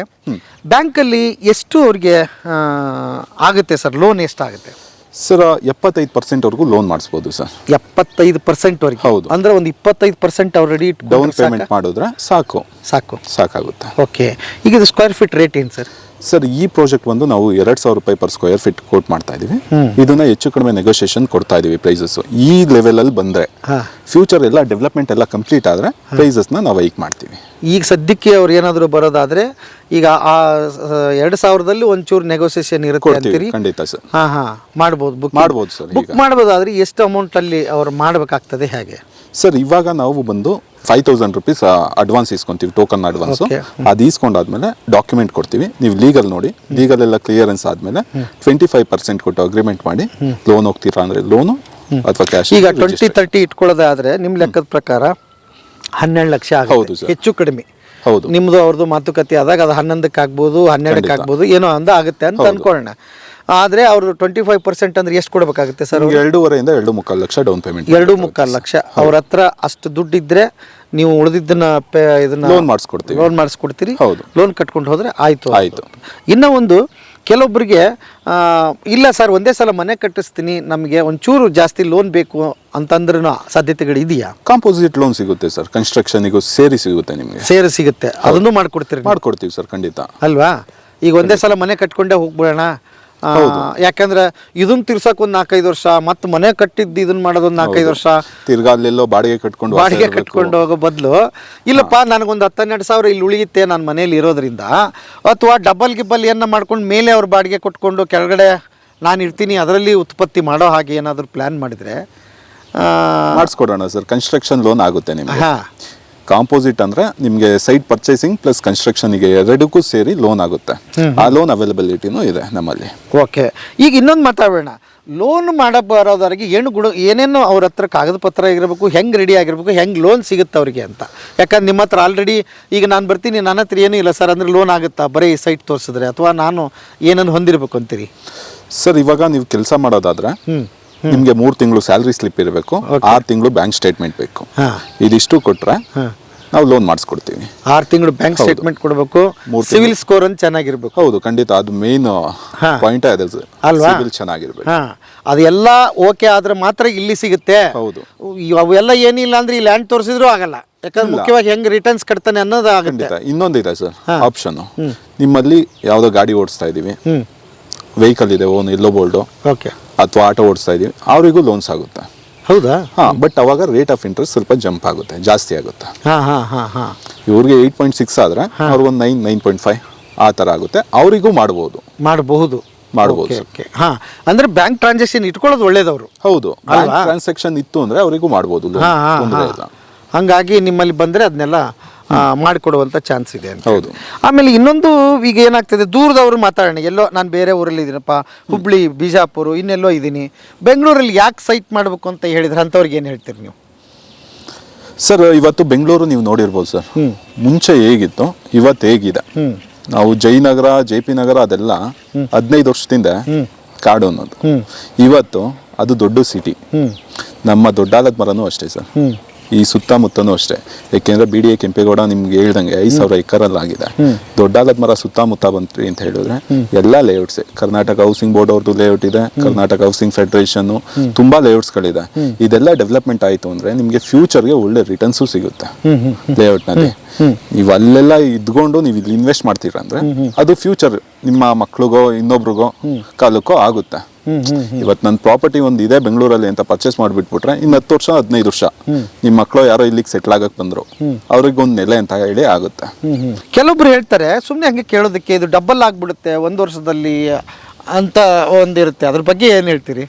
ಬ್ಯಾಂಕಲ್ಲಿ ಎಷ್ಟು ಅವ್ರಿಗೆ ಆಗುತ್ತೆ ಸರ್? ಲೋನ್ ಎಷ್ಟಾಗುತ್ತೆ? ಸರ್ ಎಪ್ಪತ್ತೈದು ಪರ್ಸೆಂಟ್ವರೆಗೂ ಲೋನ್ ಮಾಡಿಸ್ಬೋದು ಸರ್. ಎಪ್ಪತ್ತೈದು ಪರ್ಸೆಂಟ್ವರೆಗೆ ಹೌದು. ಅಂದರೆ ಒಂದು ಇಪ್ಪತ್ತೈದು ಪರ್ಸೆಂಟ್ ಅವ್ರು ರೆಡಿ ಡೌನ್ ಪೇಮೆಂಟ್ ಮಾಡಿದ್ರೆ ಸಾಕು. ಸಾಕು. ಸಾಕಾಗುತ್ತೆ. ಓಕೆ ಈಗ ಇದು ಸ್ಕ್ವೇರ್ ಫೀಟ್ ರೇಟ್ ಏನು ಸರ್? ಸರ್ ಈ ಪ್ರಾಜೆಕ್ಟ್ ಬಂದು ನಾವು ಎರಡ್ ಸಾವಿರ ರೂಪಾಯಿ ಪರ್ ಸ್ಕ್ವೇರ್ ಫೀಟ್ ಕೋಟ್ ಮಾಡ್ತಾ ಇದೀವಿ. ಇದನ್ನ ಹೆಚ್ಚು ಕಡಿಮೆ ನೆಗೋಷಿಯೇಷನ್ ಕೊಡ್ತಾ ಇದೀವಿ ಪ್ರೈಸಸ್ ಈ ಲೆವೆಲ್ ಅಲ್ಲಿ ಬಂದ್ರೆ ಫ್ಯೂಚರ್ ಎಲ್ಲ ಡೆವಲಪ್ಮೆಂಟ್ ಎಲ್ಲ ಕಂಪ್ಲೀಟ್ ಆದ್ರೆ ಪ್ರೈಸಸ್ನ ನಾವು ಹೈಕ್ ಮಾಡ್ತೀವಿ. ಈಗ ಸದ್ಯಕ್ಕೆ ಅವ್ರು ಏನಾದರೂ ಬರೋದಾದ್ರೆ ಈಗ ಆ ಎರಡು ಸಾವಿರದಲ್ಲಿ ಒಂಚೂರು ನೆಗೋಸಿಯೇಷನ್ ಇರುತ್ತೆ ಅಂತೀರಿ? ಖಂಡಿತ ಸರ್. ಹಾ ಹಾ. ಮಾಡ್ಬೋದು ಬುಕ್ ಮಾಡ್ಬೋದು ಸರ್ ಬುಕ್ ಮಾಡ್ಬೋದಾದ್ರೆ ಎಷ್ಟು ಅಮೌಂಟ್ ಅಲ್ಲಿ ಅವ್ರು ಮಾಡಬೇಕಾಗ್ತದೆ ಹೇಗೆ? ಸರ್ ಇವಾಗ ನಾವು ಬಂದು ಫೈವ್ ತೌಸಂಡ್ ರುಪೀಸ್ ಅಡ್ವಾನ್ಸ್ ಇಸ್ಕೊಂತೀವಿ ಟೋಕನ್ ಅಡ್ವಾನ್ಸ್. ಅದು ಇಸ್ಕೊಂಡಾದ್ಮೇಲೆ ಡಾಕ್ಯುಮೆಂಟ್ ಕೊಡ್ತೀವಿ. ನೀವು ಲೀಗಲ್ ನೋಡಿ ಲೀಗಲ್ ಎಲ್ಲ ಕ್ಲಿಯರೆನ್ಸ್ ಆದ್ಮೇಲೆ ಟ್ವೆಂಟಿ ಫೈವ್ ಪರ್ಸೆಂಟ್ ಕೊಟ್ಟು ಅಗ್ರಿಮೆಂಟ್ ಮಾಡಿ ಲೋನ್ ಹೋಗ್ತೀರಾ ಅಂದ್ರೆ ಲೋನು ಅಥವಾ ಕ್ಯಾಶ್ ಈಗ ಟ್ವೆಂಟಿ ತರ್ಟಿ ಇಟ್ಕೊಳ್ಳೋದಾದ್ರೆ ನಿಮ್ಮ ಲೆಕ್ಕದ ಪ್ರಕಾರ ಹನ್ನೆರಡು ಲಕ್ಷ ಹೌದು ಹೆಚ್ಚು ಕಡಿಮೆ. ಹೌದು. ನಿಮ್ದು ಅವ್ರದ್ದು ಮಾತುಕತೆ ಆದಾಗ ಅದು ಹನ್ನೊಂದಕ್ಕೆ ಆಗ್ಬೋದು ಹನ್ನೆರಡಕ್ಕೆ ಆಗ್ಬೋದು ಏನೋ ಅಂದ ಆಗುತ್ತೆ ಅಂತ ಅನ್ಕೊಳ್ಳೋಣ. ಆದ್ರೆ ಅವರು ಟ್ವೆಂಟಿ ಫೈವ್ ಪರ್ಸೆಂಟ್ ಅಂದ್ರೆ ಎಷ್ಟು ಕೊಡಬೇಕಾಗುತ್ತೆ ಸರ್ ಎರಡೂವರೆಯಿಂದ ಎರಡು ಮುಕ್ಕಾಲು ಲಕ್ಷ ಡೌನ್ ಪೇಮೆಂಟ್ ಎರಡು ಮುಕ್ಕಾಲು ಲಕ್ಷ. ಅವ್ರ ಹತ್ರ ಅಷ್ಟು ದುಡ್ಡಿದ್ರೆ ನೀವು ಉಳಿದಿದ್ದನ್ನ ಪೇ ಇದನ್ನ ಲೋನ್ ಮಾಡಿಸ್ಕೊಡ್ತೀವಿ. ಲೋನ್ ಮಾಡಿಸ್ಕೊಡ್ತೀರಿ. ಹೌದು. ಲೋನ್ ಕಟ್ಕೊಂಡು ಹೋದ್ರೆ ಆಯ್ತು ಆಯ್ತು. ಇನ್ನೂ ಒಂದು ಕೆಲವೊಬ್ಬರಿಗೆ ಇಲ್ಲ ಸರ್ ಒಂದೇ ಸಲ ಮನೆ ಕಟ್ಟಿಸ್ತೀನಿ ನಮಗೆ ಒಂಚೂರು ಜಾಸ್ತಿ ಲೋನ್ ಬೇಕು ಅಂತಂದ್ರೂ ಸಾಧ್ಯತೆಗಳು ಇದೆಯಾ? ಕಾಂಪೋಸಿಟ್ ಲೋನ್ ಸಿಗುತ್ತೆ ಸರ್. ಕನ್ಸ್ಟ್ರಕ್ಷನಿಗೂ ಸೇರಿ ಸಿಗುತ್ತೆ ನಿಮಗೆ. ಸೇರಿ ಸಿಗುತ್ತೆ. ಅದನ್ನು ಮಾಡ್ಕೊಡ್ತೀರಿ. ಮಾಡ್ಕೊಡ್ತೀವಿ ಸರ್ ಖಂಡಿತ. ಅಲ್ವಾ? ಈಗ ಒಂದೇ ಸಲ ಮನೆ ಕಟ್ಕೊಂಡೇ ಹೋಗ್ಬಿಡೋಣ. ಯಾಕಂದ್ರೆ ಇದನ್ನ ತಿರ್ಸಕ್ ಒಂದ್ ನಾಲ್ಕೈದು ವರ್ಷ ಮತ್ತೆ ಮನೆ ಕಟ್ಟಿದ್ದು ಇದನ್ನ ಮಾಡೋದು ಒಂದ್ ನಾಲ್ಕೈದು ವರ್ಷ. ತಿರ್ಗಾ ಅಲ್ಲೆಲ್ಲೋ ಬಾಡಿಗೆ ಕಟ್ಕೊಂಡು ಬಾಡಿಗೆ. ಕಟ್ಕೊಂಡು ಹೋಗೋ ಬದಲು. ಇಲ್ಲಪ್ಪ ನನಗೊಂದು ಹತ್ತೆರಡು ಸಾವಿರ ಇಲ್ಲಿ ಉಳಿಯುತ್ತೆ ನಾನು ಮನೇಲಿ ಇರೋದ್ರಿಂದ. ಅಥವಾ ಡಬಲ್ ಗಿಬ್ಬಲ್ ಏನ ಮಾಡ್ಕೊಂಡು ಮೇಲೆ ಅವ್ರ ಬಾಡಿಗೆ ಕೊಟ್ಕೊಂಡು ಕೆಳಗಡೆ ನಾನು ಇರ್ತೀನಿ ಅದರಲ್ಲಿ ಉತ್ಪತ್ತಿ ಮಾಡೋ ಹಾಗೆ ಏನಾದರೂ ಪ್ಲ್ಯಾನ್ ಮಾಡಿದರೆ ಮಾಡಿಸ್ಕೊಡೋಣ ಸರ್. ಕನ್ಸ್ಟ್ರಕ್ಷನ್ ಲೋನ್ ಆಗುತ್ತೆ ನಿಮಗೆ. ಹಾಂ. ಕಾಂಪೋಸಿಟ್ ಅಂದ್ರೆ ನಿಮಗೆ ಸೈಟ್ ಪರ್ಚೇಸಿಂಗ್ ಪ್ಲಸ್ ಕನ್ಸ್ಟ್ರಕ್ಷನ್ಗೆ ಎರಡಕ್ಕೂ ಸೇರಿ ಲೋನ್ ಆಗುತ್ತೆ. ಆ ಲೋನ್ ಅವೈಲಬಿಲಿಟಿನೂ ಇದೆ ನಮ್ಮಲ್ಲಿ. ಓಕೆ ಈಗ ಇನ್ನೊಂದು ಮಾತಾಡೋಣ ಲೋನ್ ಮಾಡೋ ಬರೋದವ್ರಿಗೆ ಏನು ಗುಣ ಏನೇನು ಅವ್ರ ಹತ್ರ ಕಾಗದ ಪತ್ರ ಆಗಿರಬೇಕು ಹೆಂಗೆ ರೆಡಿ ಆಗಿರ್ಬೇಕು ಹೆಂಗೆ ಲೋನ್ ಸಿಗುತ್ತೆ ಅವ್ರಿಗೆ ಅಂತ. ಯಾಕಂದ್ರೆ ನಿಮ್ಮ ಹತ್ರ ಆಲ್ರೆಡಿ ಈಗ ನಾನು ಬರ್ತೀನಿ ನನ್ನ ಹತ್ರ ಏನೂ ಇಲ್ಲ ಸರ್ ಅಂದ್ರೆ ಲೋನ್ ಆಗುತ್ತಾ? ಬರೀ ಸೈಟ್ ತೋರಿಸಿದ್ರೆ ಅಥವಾ ನಾನು ಏನನ್ನು ಹೊಂದಿರಬೇಕು ಅಂತೀರಿ? ಸರ್ ಇವಾಗ ನೀವು ಕೆಲಸ ಮಾಡೋದಾದ್ರೆ ನಿಮಗೆ ಮೂರ್ ತಿಂಗಳು ಸ್ಯಾಲ್ರಿ ಸ್ಲಿಪ್ ಇರಬೇಕು. ಆರ್ ತಿಂಗಳು ಬ್ಯಾಂಕ್ ಸ್ಟೇಟ್ಮೆಂಟ್ ಬೇಕು. ಇದಿಷ್ಟು ಕೊಟ್ರೆ ನಾವು ಲೋನ್ ಮಾಡಿಸ್ಕೊಡ್ತೀವಿ. ಆರ್ ತಿಂಗಳು ಬ್ಯಾಂಕ್ ಸ್ಟೇಟ್ಮೆಂಟ್ ಕೊಡಬೇಕು. ಸಿವಿಲ್ ಸ್ಕೋರ್ ಅಂತ ಚೆನ್ನಾಗಿರ್ಬೇಕು. ಹೌದು ಖಂಡಿತ. ಅದು ಮೇನ್. ಪಾಯಿಂಟ್ ಅಲ್ವಾ? ಸಿವಿಲ್ ಚೆನ್ನಾಗಿರ್ಬೇಕು. ಅದೆಲ್ಲ ಓಕೆ ಆದ್ರೆ ಮಾತ್ರ ಇಲ್ಲಿ ಸಿಗುತ್ತೆ. ಹೌದು. ಅವೆಲ್ಲ ಏನಿಲ್ಲ ಅಂದ್ರೆ ಈ ಲ್ಯಾಂಡ್ ತೋರಿಸಿದ್ರು ಆಗಲ್ಲ. ಯಾಕಂದ್ರೆ ಮುಖ್ಯವಾಗಿ ಹೆಂಗ್ ರಿಟರ್ನ್ಸ್ ಕಟ್ತಾನೆ ಅನ್ನೋದು ಆಗುತ್ತೆ. ಇನ್ನೊಂದಿದೆ ಸರ್ ಆಪ್ಷನ್ ನಿಮ್ಮಲ್ಲಿ ಯಾವುದೋ ಗಾಡಿ ಓಡಿಸ್ತಾ ಇದೀವಿ. ವೆಹಿಕಲ್ ಇದೆ ಓನ್ ಎಲ್ಲೋ ಬೋಲ್ಡು ಓಕೆ ಅಥವಾ ಆಟೋ ಓಡಿಸ್ತಾ ಇದೀವಿ ಅವರಿಗೂ ಲೋನ್ಸ್ ಆಗುತ್ತೆ. ಹೌದಾ? ಹಾ ಬಟ್ ಅವಾಗ ರೇಟ್ ಆಫ್ ಇಂಟ್ರೆಸ್ಟ್ ಸ್ವಲ್ಪ ಜಂಪ್ ಆಗುತ್ತೆ ಜಾಸ್ತಿ ಆಗುತ್ತೆ. ಹಾಂ ಹಾಂ ಹಾಂ ಹಾಂ. ಇವ್ರಿಗೆ ಏಯ್ಟ್ ಪಾಯಿಂಟ್ ಸಿಕ್ಸ್ ಆದ್ರೆ ಅವ್ರಿಗೆ ಒಂದು ನೈನ್ ನೈನ್ ಪಾಯಿಂಟ್ ಫೈವ್ ಆ ಥರ ಆಗುತ್ತೆ. ಅವರಿಗೂ ಮಾಡ್ಬೋದು. ಮಾಡಬಹುದು. ಮಾಡ್ಬೋದು ಓಕೆ ಹಾ ಅಂದ್ರೆ ಬ್ಯಾಂಕ್ ಟ್ರಾನ್ಸಾಕ್ಷನ್ ಇಟ್ಕೊಳ್ಳೋದು ಒಳ್ಳೇದವ್ರು. ಹೌದು ಟ್ರಾನ್ಸಾಕ್ಷನ್ ಇತ್ತು ಅಂದ್ರೆ ಅವರಿಗೂ ಮಾಡ್ಬೋದು loan. ಹಾ ಹಾ ತೊಂದ್ರೆ ಹಾ. ಇಲ್ಲ. ಹಂಗಾಗಿ ನಿಮ್ಮಲ್ಲಿ ಬಂದ್ರೆ ಅದನ್ನೆಲ್ಲ ಮಾಡಿಕೊಡುವಂತ ಚಾನ್ಸ್ ಇದೆ ಅಂತ ಹೌದು. ಆಮೇಲೆ ಇನ್ನೊಂದು ಈಗ ಏನಾಗ್ತದೆ ದೂರದವರು ಮಾತಾಡೋಣ. ಎಲ್ಲೋ ನಾನು ಬೇರೆ ಊರಲ್ಲಿ ಇದ್ದೀನಪ್ಪ ಹುಬ್ಳಿ ಬಿಜಾಪುರ ಇನ್ನೆಲ್ಲೋ ಇದ್ದೀನಿ ಬೆಂಗಳೂರಲ್ಲಿ ಯಾಕೆ ಸೈಟ್ ಮಾಡಬೇಕು ಅಂತ ಹೇಳಿದ್ರೆ ಅಂಥವ್ರಿಗೆ ಏನು ಹೇಳ್ತೀರಿ ನೀವು? ಸರ್ ಇವತ್ತು ಬೆಂಗಳೂರು ನೀವು ನೋಡಿರ್ಬೋದು ಸರ್. ಮುಂಚೆ ಹೇಗಿತ್ತು ಇವತ್ತು ಹೇಗಿದೆ. ನಾವು ಜಯನಗರ ಜೆ ಪಿ ನಗರ ಅದೆಲ್ಲ ಹದಿನೈದು ವರ್ಷದಿಂದ ಕಾಡು ಅನ್ನೋದು. ಇವತ್ತು ಅದು ದೊಡ್ಡ ಸಿಟಿ ನಮ್ಮ ದೊಡ್ಡಾಲದ ಮರನೂ ಅಷ್ಟೇ ಸರ್. ಈ ಸುತ್ತಮುತ್ತನೂ ಅಷ್ಟೇ. ಏಕೆಂದ್ರೆ ಬಿ ಡಿ ಎ ಕೆಂಪೇಗೌಡ ನಿಮ್ಗೆ ಹೇಳ್ದಂಗೆ ಐದು ಸಾವಿರ ಎಕರಲ್ಲಿ ಆಗಿದೆ. ದೊಡ್ಡಾಲದ ಮರ ಸುತ್ತಮುತ್ತ ಬಂತು ಅಂತ ಹೇಳಿದ್ರೆ ಎಲ್ಲ ಲೇಔಟ್ಸ್. ಕರ್ನಾಟಕ ಹೌಸಿಂಗ್ ಬೋರ್ಡ್ ಅವ್ರದ್ದು ಲೇಔಟ್ ಇದೆ ಕರ್ನಾಟಕ ಹೌಸಿಂಗ್ ಫೆಡರೇಷನ್ ತುಂಬಾ ಲೇಔಟ್ಸ್ ಗಳಿದೆ ಇದೆಲ್ಲ ಡೆವಲಪ್ಮೆಂಟ್ ಆಯ್ತು ಅಂದ್ರೆ ನಿಮ್ಗೆ ಫ್ಯೂಚರ್ಗೆ ಒಳ್ಳೆ ರಿಟರ್ನ್ಸು ಸಿಗುತ್ತೆ ಲೇಔಟ್ನಲ್ಲಿ ನೀವು ಅಲ್ಲೆಲ್ಲ ಇದ್ಕೊಂಡು ನೀವು ಇಲ್ಲಿ ಇನ್ವೆಸ್ಟ್ ಮಾಡ್ತೀರಾ ಅಂದ್ರೆ ಅದು ಫ್ಯೂಚರ್ ನಿಮ್ಮ ಮಕ್ಳಿಗೋ ಇನ್ನೊಬ್ರಿಗೋ ಕಾಲಕ್ಕೋ ಆಗುತ್ತೆ. ಇವತ್ತು ನನ್ನ ಪ್ರಾಪರ್ಟಿ ಒಂದು ಇದೆ ಬೆಂಗಳೂರಲ್ಲಿ ಅಂತ ಪರ್ಚೇಸ್ ಮಾಡಿಬಿಟ್ಬಿಟ್ರೆ ಇನ್ನು ಹತ್ತು ವರ್ಷ ಹದಿನೈದು ವರ್ಷ ನಿಮ್ಮ ಮಕ್ಕಳು ಯಾರೋ ಇಲ್ಲಿಗೆ ಸೆಟ್ಲ್ ಆಗಕ್ಕೆ ಬಂದ್ರು. ಅವ್ರಿಗೆ ಒಂದು ನೆಲೆ ಅಂತ ಹೇಳಿ ಆಗುತ್ತೆ. ಕೆಲವೊಬ್ರು ಹೇಳ್ತಾರೆ ಸುಮ್ಮನೆ ಹಂಗೆ ಕೇಳೋದಕ್ಕೆ ಇದು ಡಬಲ್ ಆಗಿಬಿಡುತ್ತೆ ಒಂದು ವರ್ಷದಲ್ಲಿ ಅಂತ ಒಂದಿರುತ್ತೆ. ಅದ್ರ ಬಗ್ಗೆ ಏನು ಹೇಳ್ತೀರಿ?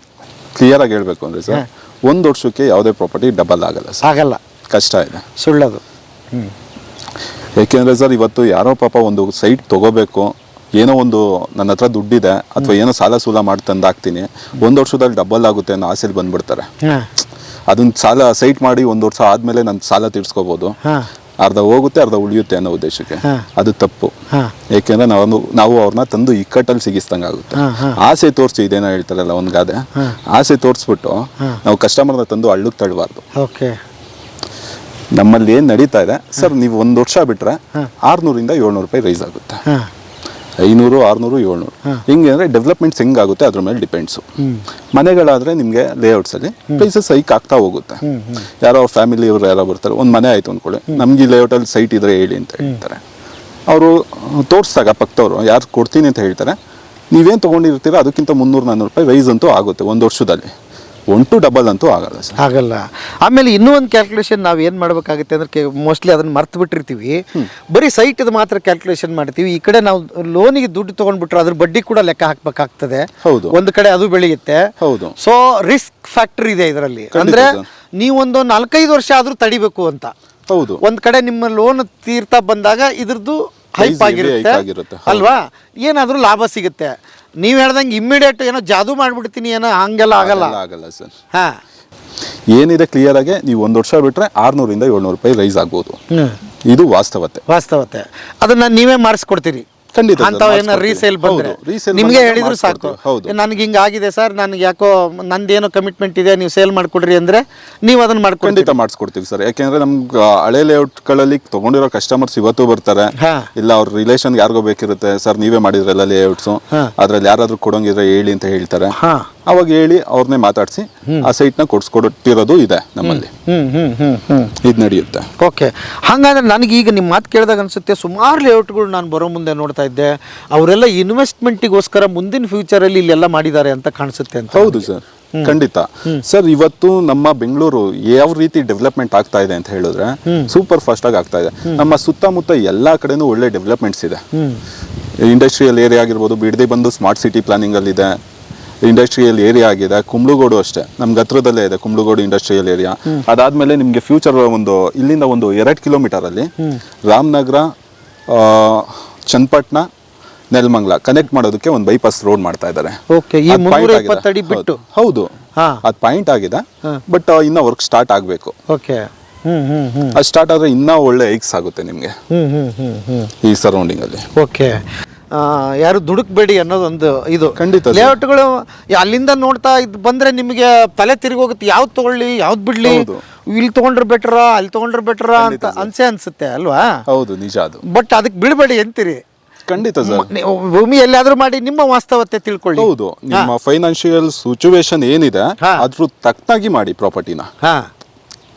ಕ್ಲಿಯರ್ ಆಗಿ ಹೇಳ್ಬೇಕು ಅಂದ್ರೆ ಸರ್ ಒಂದು ವರ್ಷಕ್ಕೆ ಯಾವುದೇ ಪ್ರಾಪರ್ಟಿ ಡಬಲ್ ಆಗಲ್ಲ ಸರ್. ಆಗಲ್ಲ. ಕಷ್ಟ ಇದೆ. ಸುಳ್ಳದು. ಯಾಕೆಂದ್ರೆ ಸರ್ ಇವತ್ತು ಯಾರೋ ಪಾಪ ಒಂದು ಸೈಟ್ ತಗೋಬೇಕು ಏನೋ ಒಂದು ನನ್ನ ಹತ್ರ ದುಡ್ಡಿದೆ ಅಥವಾ ಏನೋ ಸಾಲ ಸೂಲ ಮಾಡಿ ತಂದಾಕ್ತೀನಿ ಒಂದು ವರ್ಷದಲ್ಲಿ ಡಬಲ್ ಆಗುತ್ತೆ ಅನ್ನೋ ಆಸೆಲಿ ಬಂದ್ಬಿಡ್ತಾರೆ. ಅದನ್ನ ಸಾಲ ಸೈಟ್ ಮಾಡಿ ಒಂದು ವರ್ಷ ಆದ್ಮೇಲೆ ನನ್ನ ಸಾಲ ತೀರ್ಸ್ಕೋಬಹುದು ಅರ್ಧ ಹೋಗುತ್ತೆ ಅರ್ಧ ಉಳಿಯುತ್ತೆ ಅನ್ನೋ ಉದ್ದೇಶಕ್ಕೆ. ಅದು ತಪ್ಪು. ಯಾಕೆಂದ್ರೆ ಏಕೆಂದ್ರೆ ನಾವು ನಾವು ಅವ್ರನ್ನ ತಂದು ಇಕ್ಕಟ್ಟಲ್ಲಿ ಸಿಗಿಸ್ದಂಗೆ ಆಗುತ್ತೆ ಹಾ, ಹಾ. ಆಸೆ ತೋರಿಸಿ ಇದೇನೋ ಹೇಳ್ತಾರಲ್ಲ ಒಂದು ಗಾದೆ. ಆಸೆ ತೋರಿಸ್ಬಿಟ್ಟು ನಾವು ಕಸ್ಟಮರ್ನ ತಂದು ಹಳ್ಳಕ್ಕೆ ತಳ್ಳಬಾರ್ದು ಓಕೆ. ನಮ್ಮಲ್ಲಿ ಏನು ನಡೀತಾ ಇದೆ ಸರ್ ನೀವು ಒಂದು ವರ್ಷ ಬಿಟ್ರೆ ಆರ್ನೂರಿಂದ ಏಳ್ನೂರು ರೂಪಾಯಿ ರೈಸ್ ಆಗುತ್ತೆ. ಐನೂರು ಆರ್ನೂರು ಏಳ್ನೂರು. ಹಿಂಗೆ ಅಂದರೆ ಡೆವಲಪ್ಮೆಂಟ್ಸ್ ಹೆಂಗಾಗುತ್ತೆ ಅದ್ರ ಮೇಲೆ ಡಿಪೆಂಡ್ಸು ಮನೆಗಳಾದರೆ ನಿಮಗೆ ಲೇಔಟ್ಸಲ್ಲಿ ಪ್ರೈಸಸ್ ಹೈಕ್ ಆಗ್ತಾ ಹೋಗುತ್ತೆ. ಯಾರೋ ಫ್ಯಾಮಿಲಿ ಅವರು ಯಾರೋ ಬರ್ತಾರೆ ಒಂದು ಮನೆ ಆಯಿತು ಅಂದ್ಕೊಳ್ಳಿ ನಮ್ಗೆ ಈ ಲೇಔಟಲ್ಲಿ ಸೈಟ್ ಇದ್ರೆ ಹೇಳಿ ಅಂತ ಹೇಳ್ತಾರೆ. ಅವರು ತೋರಿಸ್ದಾಗ ಪಕ್ಕದವರು ಯಾರು ಕೊಡ್ತೀನಿ ಅಂತ ಹೇಳ್ತಾರೆ. ನೀವೇನು ತೊಗೊಂಡಿರ್ತೀರೋ? ಅದಕ್ಕಿಂತ ಮುನ್ನೂರು ನಾನ್ನೂರು ರೂಪಾಯಿ ವೈಸ್ ಅಂತೂ ಆಗುತ್ತೆ ಒಂದು ವರ್ಷದಲ್ಲಿ. ಒನ್ ಟು ಡಬಲ್ ಅಂತೂ ಆಗಲ್ಲ ಸರ್. ಆಗಲ್ಲ. ಆಮೇಲೆ ಇನ್ನೂ ಒಂದು ಕ್ಯಾಲ್ಕುಲೇಷನ್ ನಾವು ಏನು ಮಾಡಬೇಕಾಗುತ್ತೆ ಅಂದ್ರೆ ಮೋಸ್ಟ್ಲಿ ಅದನ್ನು ಮರ್ತು ಬಿಟ್ಟಿರ್ತೀವಿ. ಬರೀ ಸೈಟ್ ಮಾತ್ರ ಕ್ಯಾಲ್ಕುಲೇಷನ್ ಮಾಡ್ತೀವಿ. ಈ ಕಡೆ ನಾವು ಲೋನಿಗೆ ದುಡ್ಡು ತೊಗೊಂಡ್ಬಿಟ್ರೆ ಅದ್ರ ಬಡ್ಡಿ ಕೂಡ ಲೆಕ್ಕ ಹಾಕಬೇಕಾಗ್ತದೆ. ಹೌದು. ಒಂದು ಕಡೆ ಅದು ಬೆಳೆಯುತ್ತೆ. ಹೌದು. ಸೊ ರಿಸ್ಕ್ ಫ್ಯಾಕ್ಟರ್ ಇದೆ ಇದರಲ್ಲಿ. ಅಂದ್ರೆ. ನೀವೊಂದು ನಾಲ್ಕೈದು ವರ್ಷ ಆದ್ರೂ ತಡಿಬೇಕು ಅಂತ. ಹೌದು. ಒಂದ್ ಕಡೆ ನಿಮ್ಮ ಲೋನ್ ತೀರ್ತಾ ಬಂದಾಗ ಇದ್ರದ್ದು ಹೈಪ್ ಆಗಿರುತ್ತೆ, ಅಲ್ವಾ? ಏನಾದ್ರೂ ಲಾಭ ಸಿಗುತ್ತೆ. ನೀವ್ ಹೇಳ್ದಂಗೆ ಇಮ್ಮಿಡಿಯೇಟ್ ಏನೋ ಜಾದು ಮಾಡಿಬಿಡ್ತೀನಿ ಏನೋ ಹಂಗೆಲ್ಲ ಆಗಲ್ಲ. ಆಗಲ್ಲ ಸರ್. ಹಾಂ. ಏನಿದೆ ಕ್ಲಿಯರ್ ಆಗಿ ನೀವು ಒಂದು ವರ್ಷ ಬಿಟ್ಟರೆ ಆರ್ನೂರಿಂದ ಏಳ್ನೂರು ರೂಪಾಯಿ ರೈಸ್ ಆಗ್ಬೋದು. ಇದು ವಾಸ್ತವತೆ. ವಾಸ್ತವತೆ. ಅದನ್ನು ನೀವೇ ಮಾಡಿಸ್ಕೊಡ್ತೀರಿ. ಖಂಡಿತ ಸರ್, ಅಂಥವು ಏನಾರ ಮಾಡಿಸ್ಕೊಡ್ತೀವಿ. ರೀಸೇಲ್ ಬಂದ್ರೆ. ಹೌದು, resale ನಿಮ್ಗೆ ಬಂದಾಗ ಹೇಳಿದ್ರು ಸಾಕು. ಮಾಡಿಸ್ಕೊಡ್ತೀವಿ, ಹೌದು. ನನಗೆ ಹಿಂಗ ಆಗಿದೆ ಸರ್ ನನಗೆ ಯಾಕೋ ನಂದೇನೋ ಕಮಿಟ್ಮೆಂಟ್ ಇದೆ ನೀವು ಸೇಲ್ ಮಾಡ್ಕೊಡ್ರಿ ಅಂದ್ರೆ ನೀವು ಅದನ್ನ ಮಾಡ್ಕೊಂಡು ಖಂಡಿತ ಮಾಡಿಸ್ಕೊಡ್ತೀವಿ ಸರ್. ಯಾಕೆಂದ್ರೆ ನಮ್ಗೆ ಹಳೆ ಲೇಔಟ್ಗಳಲ್ಲಿ ತಗೊಂಡಿರೋ ಕಸ್ಟಮರ್ಸ್ ಇವತ್ತು ಬರ್ತಾರೆ. ಹಾ. ಇಲ್ಲ ಅವ್ರ ರಿಲೇಷನ್ ಯಾರಿಗೋ ಬೇಕಿರುತ್ತೆ. ಸರ್ ನೀವೇ ಮಾಡಿದ್ರಲ್ಲ ಲೇಔಟ್ಸ್. ಅದ್ರಲ್ಲಿ ಯಾರಾದ್ರೂ ಕೊಡೋಂಗಿದ್ರೆ ಹೇಳಿ ಅಂತ ಹೇಳ್ತಾರೆ. ಹಾ. ಅವಾಗ ಹೇಳಿ ಅವ್ರನ್ನೇ ಮಾತಾಡಿಸಿ ಆ ಸೈಟ್ನ ಕೊಡ್ಸ್ಕೊಟ್ಟಿರೋದು ಇದೆ ನಮ್ಮಲ್ಲಿ. ಇದು ನಡೆಯುತ್ತೆ. ಓಕೆ. ಹಾಗಾದ್ರೆ ನನಗೆ ಈಗ ನಿಮ್ಮ ಮಾತು ಕೇಳಿದಾಗ ಅನಿಸುತ್ತೆ ಸುಮಾರು ಲೇಔಟ್ಗಳು ನಾನು ಬರೋ ಮುಂದೆ ನೋಡ್ತಾ ಇದ್ದೆ. ಅವರೆಲ್ಲ ಇನ್ವೆಸ್ಟ್ಮೆಂಟಿಗೋಸ್ಕರ ಮುಂದಿನ ಫ್ಯೂಚರಲ್ಲಿ ಇಲ್ಲೆಲ್ಲ ಮಾಡಿದ್ದಾರೆ ಅಂತ ಕಾಣಿಸುತ್ತೆ ಅಂತ ಹೌದು ಸರ್. ಖಂಡಿತ. ಸರ್ ಇವತ್ತು ನಮ್ಮ ಬೆಂಗಳೂರು ಯಾವ ರೀತಿ ಡೆವಲಪ್ಮೆಂಟ್ ಆಗ್ತಾ ಇದೆ ಅಂತ ಹೇಳಿದ್ರೆ ಸೂಪರ್ ಫಾಸ್ಟ್ ಆಗಿ ಆಗ್ತಾ ಇದೆ. ನಮ್ಮ ಸುತ್ತಮುತ್ತ ಎಲ್ಲಾ ಕಡೆನೂ ಒಳ್ಳೆ ಡೆವಲಪ್ಮೆಂಟ್ಸ್ ಇದೆ. ಇಂಡಸ್ಟ್ರಿಯಲ್ ಏರಿಯಾ ಆಗಿರ್ಬೋದು ಬಿಡದಿ ಬಂದು ಸ್ಮಾರ್ಟ್ ಸಿಟಿ ಪ್ಲಾನಿಂಗ್ ಅಲ್ಲಿ ಇದೆ ಇಂಡಸ್ಟ್ರಿಯಲ್ ಏರಿಯಾ ಆಗಿದೆ ಕುಂಬ್ಳುಗೋಡು ಅಷ್ಟೇ. ನಮ್ಗೆ ಹತ್ರದಲ್ಲೇ ಇದೆ ಕುಂಬ್ಳುಗೋಡು ಇಂಡಸ್ಟ್ರಿಯಲ್ ಏರಿಯಾ ಅದಾದ್ಮೇಲೆ ನಿಮಗೆ ಫ್ಯೂಚರ್ ಒಂದು ಇಲ್ಲಿಂದ ಒಂದು ಎರಡು ಕಿಲೋಮೀಟರ್ ಅಲ್ಲಿ ರಾಮನಗರ ಚನ್ನಪಟ್ಟಣ ನೆಲಮಂಗ್ಲ ಕನೆಕ್ಟ್ ಮಾಡೋದಕ್ಕೆ ಒಂದು ಬೈಪಾಸ್ ರೋಡ್ ಮಾಡ್ತಾ ಇದ್ದಾರೆ. ಹೌದು. ಅದು ಪಾಯಿಂಟ್ ಆಗಿದೆ. ಬಟ್ ಇನ್ನ ವರ್ಕ್ ಸ್ಟಾರ್ಟ್ ಆಗಬೇಕು. ಅದು ಸ್ಟಾರ್ಟ್ ಆದ್ರೆ ಇನ್ನೂ ಒಳ್ಳೆ ಐಕ್ಸ್ ಆಗುತ್ತೆ ನಿಮಗೆ. ಈ ಸರೌಂಡಿಂಗ್ ಅಲ್ಲಿ. ಓಕೆ ಯಾರು ದುಡುಕ್ಬೇಡಿ ಅನ್ನೋದೊಂದು ಇದು. ಖಂಡಿತ. ಲೇಔಟ್ಗಳು ಅಲ್ಲಿಂದ ನೋಡ್ತಾ ಇದ್ ಬಂದ್ರೆ ನಿಮಗೆ ತಲೆ ತಿರುಗೋಗುತ್ತೆ ಯಾವ್ದು ತಗೊಳ್ಳಿ ಯಾವ್ದು ಬಿಡ್ಲಿ. ಇಲ್ಲಿ ತಗೊಂಡ್ರೆ ಬೆಟ್ರ ಅಲ್ಲಿ ತಗೊಂಡ್ರೆ ಬೆಟ್ರ ಅಂತ ಅನ್ಸೆ ಅನ್ಸುತ್ತೆ ಅಲ್ವಾ? ಹೌದು ನಿಜ ಅದು. ಬಟ್ ಅದಕ್ಕೆ ಬಿಡಬೇಡಿ ಅಂತೀರಿ. ಖಂಡಿತ ಸರ್. ಭೂಮಿ ಎಲ್ಲಾದ್ರೂ ಮಾಡಿ ನಿಮ್ಮ ವಾಸ್ತವತೆ ತಿಳ್ಕೊಳ್ಳಿ. ಹೌದು. ನಿಮ್ಮ ಫೈನಾನ್ಷಿಯಲ್ ಸಿಚುವೇಶನ್ ಏನಿದೆ. ಅದ್ರ ತಕ್ಕನಾಗಿ ಮಾಡಿ ಪ್ರಾಪರ್ಟಿನ ಹಾ.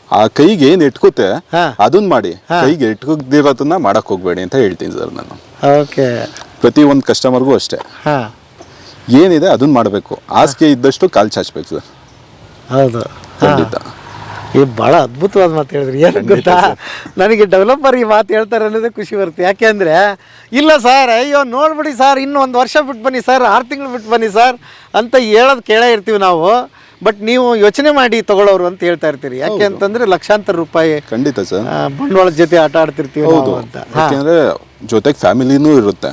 ಆ ಕೈಗೆ ಏನ್ ಇಟ್ಕೋತೆ. ಅದನ್ನ ಮಾಡಿ. ಕೈಗೆ ಇಟ್ಕೋದಿರೋದನ್ನ ಮಾಡಕ್ ಹೋಗ್ಬೇಡಿ ಅಂತ ಹೇಳ್ತೀನಿ ಸರ್ ನಾನು. ಓಕೆ ಪ್ರತಿ ಒಂದು ಕಸ್ಟಮರ್ಗೂ ಅಷ್ಟೇ. ಹಾ. ಏನಿದೆ ಅದನ್ನ ಮಾಡಬೇಕು. ಹಾಸಿಗೆ ಇದ್ದಷ್ಟು ಕಾಲು ಚಾಚ್ಬೇಕು ಸರ್. ಹೌದು. ಖಂಡಿತ. ಈ ಭಾಳ ಅದ್ಭುತವಾದ ಮಾತು ಹೇಳಿದ್ರಿ. ಏನು ಗೊತ್ತಾ? ನನಗೆ ಡೆವಲಪರ್ ಈ ಮಾತು ಹೇಳ್ತಾರೆ ಅನ್ನೋದೇ ಖುಷಿ ಬರುತ್ತೆ. ಯಾಕೆಂದರೆ ಇಲ್ಲ ಸರ್ ಅಯ್ಯೋ ನೋಡ್ಬಿಡಿ ಸರ್ ಇನ್ನು ಒಂದು ವರ್ಷ ಬಿಟ್ಟು ಬನ್ನಿ ಸರ್ ಆರು ತಿಂಗಳು ಬಿಟ್ಟು ಬನ್ನಿ ಸರ್ ಅಂತ ಹೇಳೋದು ಕೇಳೇ ಇರ್ತೀವಿ ನಾವು. ಬಟ್ ನೀವು ಯೋಚನೆ ಮಾಡಿ ತಗೊಳ್ಳೋರು ಅಂತ ಹೇಳ್ತಾ ಇರ್ತೀರಿ. ಯಾಕೆ ಅಂತಂದ್ರೆ ಲಕ್ಷಾಂತರ ರೂಪಾಯಿ ಖಂಡಿತ ಸರ್. ಬಂಡವಾಳ ಬಂಡವಾಳದ ಜೊತೆ ಆಟ ಆಡ್ತಿರ್ತೀವಿ ಹೌದು. ನಾವು ಅಂತ ಯಾಕೆಂದ್ರೆ ಜೊತೆಗೆ ಫ್ಯಾಮಿಲಿನೂ ಇರುತ್ತೆ.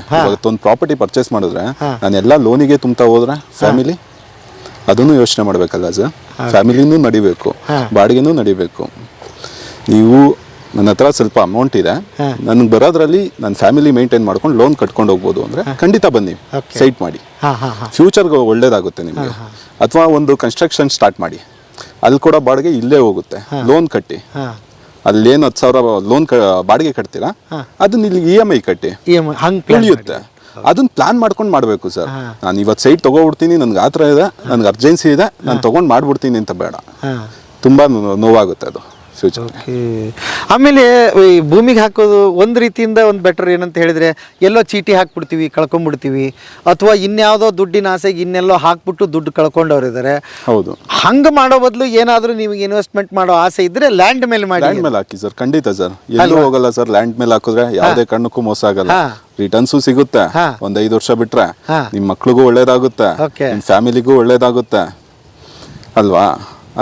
ಒಂದು ಪ್ರಾಪರ್ಟಿ ಪರ್ಚೇಸ್ ಮಾಡಿದ್ರೆ ನಾನು ಎಲ್ಲ ಲೋನಿಗೆ ತುಂಬ್ತಾ ಹೋದ್ರೆ ಫ್ಯಾಮಿಲಿ ಅದನ್ನು ಯೋಚನೆ ಮಾಡ್ಬೇಕಲ್ಲ ಸರ್. ಫ್ಯಾಮಿಲಿನೂ ನಡಿಬೇಕು. ಬಾಡಿಗೆನೂ ನಡಿಬೇಕು. ನೀವು ನನ್ನ ಹತ್ರ ಸ್ವಲ್ಪ ಅಮೌಂಟ್ ಇದೆ. ನನಗೆ ಬರೋದ್ರಲ್ಲಿ ನನ್ನ ಫ್ಯಾಮಿಲಿ ಮೇಂಟೈನ್ ಮಾಡ್ಕೊಂಡು ಲೋನ್ ಕಟ್ಕೊಂಡು ಹೋಗ್ಬೋದು ಅಂದ್ರೆ ಖಂಡಿತ ಬನ್ನಿ ಸೈಟ್ ಮಾಡಿ. ಫ್ಯೂಚರ್ಗೆ ಒಳ್ಳೇದಾಗುತ್ತೆ ನಿಮಗೆ. ಅಥವಾ ಒಂದು ಕನ್ಸ್ಟ್ರಕ್ಷನ್ ಸ್ಟಾರ್ಟ್ ಮಾಡಿ. ಅಲ್ಲಿ ಕೂಡ ಬಾಡಿಗೆ ಇಲ್ಲೇ ಹೋಗುತ್ತೆ. ಲೋನ್ ಕಟ್ಟಿ. ಅಲ್ಲಿ ಅಲ್ಲೇನು ಹತ್ತು ಸಾವಿರ ಲೋನ್ ಬಾಡಿಗೆ ಕಟ್ತೀರಾ? ಅದನ್ನ ಇಲ್ಲಿ ಇ ಎಂ ಐ ಕಟ್ಟಿ. ಹಂಗೆ ಉಳಿಯುತ್ತೆ. ಅದನ್ನ ಪ್ಲಾನ್ ಮಾಡ್ಕೊಂಡು ಮಾಡಬೇಕು ಸರ್. ನಾನು ಇವತ್ತು ಸೈಟ್ ತಗೋಬಿಡ್ತೀನಿ ನನ್ಗೆ ಆತರ ಥರ ಇದೆ ನನ್ಗೆ ಅರ್ಜೆನ್ಸಿ ಇದೆ ನಾನು ತೊಗೊಂಡು ಮಾಡ್ಬಿಡ್ತೀನಿ ಅಂತ ಬೇಡ. ತುಂಬ ನೋವಾಗುತ್ತೆ ಅದು. ಫ್ಯೂಚರ್ ಆಮೇಲೆ ಈ ಭೂಮಿಗೆ ಹಾಕೋದು ಒಂದು ರೀತಿಯಿಂದ ಒಂದು ಬೆಟರ್ ಏನಂತ ಹೇಳಿದ್ರೆ ಎಲ್ಲೋ ಚೀಟಿ ಹಾಕ್ಬಿಡ್ತೀವಿ ಕಳ್ಕೊಂಡ್ಬಿಡ್ತೀವಿ ಅಥವಾ ಇನ್ಯಾವುದೋ ದುಡ್ಡಿನ ಆಸೆಗೆ ಇನ್ನೆಲ್ಲೋ ಹಾಕ್ಬಿಟ್ಟು ದುಡ್ಡು ಕಳ್ಕೊಂಡವ್ರು ಇದ್ದಾರೆ ಹೌದು. ಹಂಗೆ ಮಾಡೋ ಬದಲು ಏನಾದರೂ ನಿಮಗೆ ಇನ್ವೆಸ್ಟ್ಮೆಂಟ್ ಮಾಡೋ ಆಸೆ ಇದ್ರೆ ಲ್ಯಾಂಡ್ ಮೇಲೆ ಮಾಡಿ. ಲ್ಯಾಂಡ್ ಮೇಲೆ ಹಾಕಿ ಸರ್ ಖಂಡಿತ ಸರ್. ಎಲ್ಲೂ ಹೋಗಲ್ಲ ಸರ್ ಲ್ಯಾಂಡ್ ಮೇಲೆ ಹಾಕಿದ್ರೆ ಯಾವುದೇ ಕಣ್ಣಕ್ಕೂ ಮೋಸ ಆಗಲ್ಲ. ರಿಟರ್ನ್ಸ್ ಸಿಗುತ್ತೆ. ಒಂದ್ ಐದು ವರ್ಷ ಬಿಟ್ರೆ. ನಿಮ್ಮ ಮಕ್ಳಿಗೂ ಒಳ್ಳೇದಾಗುತ್ತೆ. ನಿಮ್ಮ ಫ್ಯಾಮಿಲಿಗೂ ಒಳ್ಳೇದಾಗುತ್ತೆ. ಅಲ್ವಾ?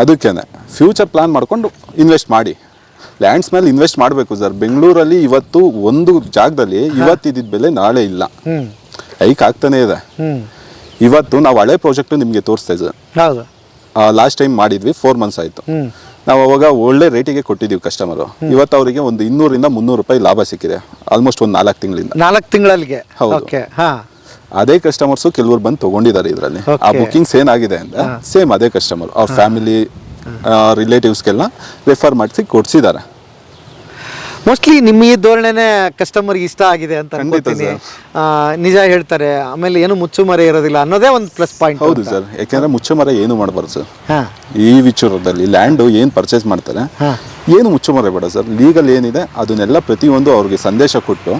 ಅದಕ್ಕೇನೆ. ಫ್ಯೂಚರ್ ಪ್ಲಾನ್ ಮಾಡಿಕೊಂಡು ಇನ್ವೆಸ್ಟ್ ಮಾಡಿ. ಲ್ಯಾಂಡ್ಸ್ ಮೇಲೆ ಇನ್ವೆಸ್ಟ್ ಮಾಡಬೇಕು ಸರ್ ಬೆಂಗಳೂರಲ್ಲಿ ಇವತ್ತು ಒಂದು ಜಾಗದಲ್ಲಿ ಇವತ್ತಿದ್ದ ಬೆಲೆ ನಾಳೆ ಇಲ್ಲ. ಐಕ್ ಹೈಕ್ ಆಗ್ತಾನೆ ಇದೆ. ಇವತ್ತು ನಾವು ಹಳೆ ಪ್ರಾಜೆಕ್ಟ್ ನಿಮಗೆ ತೋರಿಸ್ತಾ ಸರ್ ಲಾಸ್ಟ್ ಟೈಮ್ ಮಾಡಿದ್ವಿ ಫೋರ್ ಮಂತ್ಸ್ ಆಯಿತು. ನಾವು ಅವಾಗ ಒಳ್ಳೆ ರೇಟಿಗೆ ಕೊಟ್ಟಿದ್ದೀವಿ ಕಸ್ಟಮರು ಇವತ್ತು ಅವರಿಗೆ ಒಂದು ಇನ್ನೂರಿಂದ ಮುನ್ನೂರು ರೂಪಾಯಿ ಲಾಭ ಸಿಕ್ಕಿದೆ. ಆಲ್ಮೋಸ್ಟ್ ಒಂದು ನಾಲ್ಕು ತಿಂಗಳಿಂದ. ನಾಲ್ಕು ತಿಂಗಳಲ್ಲಿಗೆ. ಹೌದು. ಅದೇ ಕಸ್ಟಮರ್ಸು ಕೆಲವರು ಬಂದು ತಗೊಂಡಿದ್ದಾರೆ ಇದರಲ್ಲಿ. ಆ ಬುಕ್ಕಿಂಗ್ಸ್ ಬುಕಿಂಗ್ಸ್ ಏನಾಗಿದೆ ಅಂದ್ರೆ ಸೇಮ್ ಅದೇ ಕಸ್ಟಮರ್ ಅವ್ರ ಫ್ಯಾಮಿಲಿ ರಿಲೇಟಿವ್ಸ್ಗೆಲ್ಲ ರೆಫರ್ ಮಾಡಿಸಿ ಕೊಡ್ಸಿದ್ದಾರೆ ಮೋಸ್ಟ್ಲಿ ನಿಮ್ಮ ಈ ಧೋರಣೆನೇ ಕಸ್ಟಮರ್ಗೆ ಇಷ್ಟ ಆಗಿದೆ ಅಂತ ಅನ್ಕೋತೀನಿ ನಿಜ ಹೇಳ್ತಾರೆ. ಆಮೇಲೆ ಏನು ಮುಚ್ಚುಮರೆ ಇರೋದಿಲ್ಲ ಅನ್ನೋದೇ ಒಂದು ಪ್ಲಸ್ ಪಾಯಿಂಟ್ ಹೌದು ಸರ್. ಯಾಕಂದ್ರೆ ಮುಚ್ಚು ಮರ ಏನು ಮಾಡಬಾರ್ದು ಸರ್? ಈ ವಿಚಾರದಲ್ಲಿ ಲ್ಯಾಂಡ್ ಏನು ಪರ್ಚೇಸ್ ಮಾಡ್ತಾರೆ ಏನು ಮುಚ್ಚು ಮರ ಬೇಡ ಸರ್. ಲೀಗಲ್ ಏನಿದೆ ಅದನ್ನೆಲ್ಲ ಪ್ರತಿಯೊಂದು ಅವ್ರಿಗೆ ಸಂದೇಶ ಕೊಟ್ಟು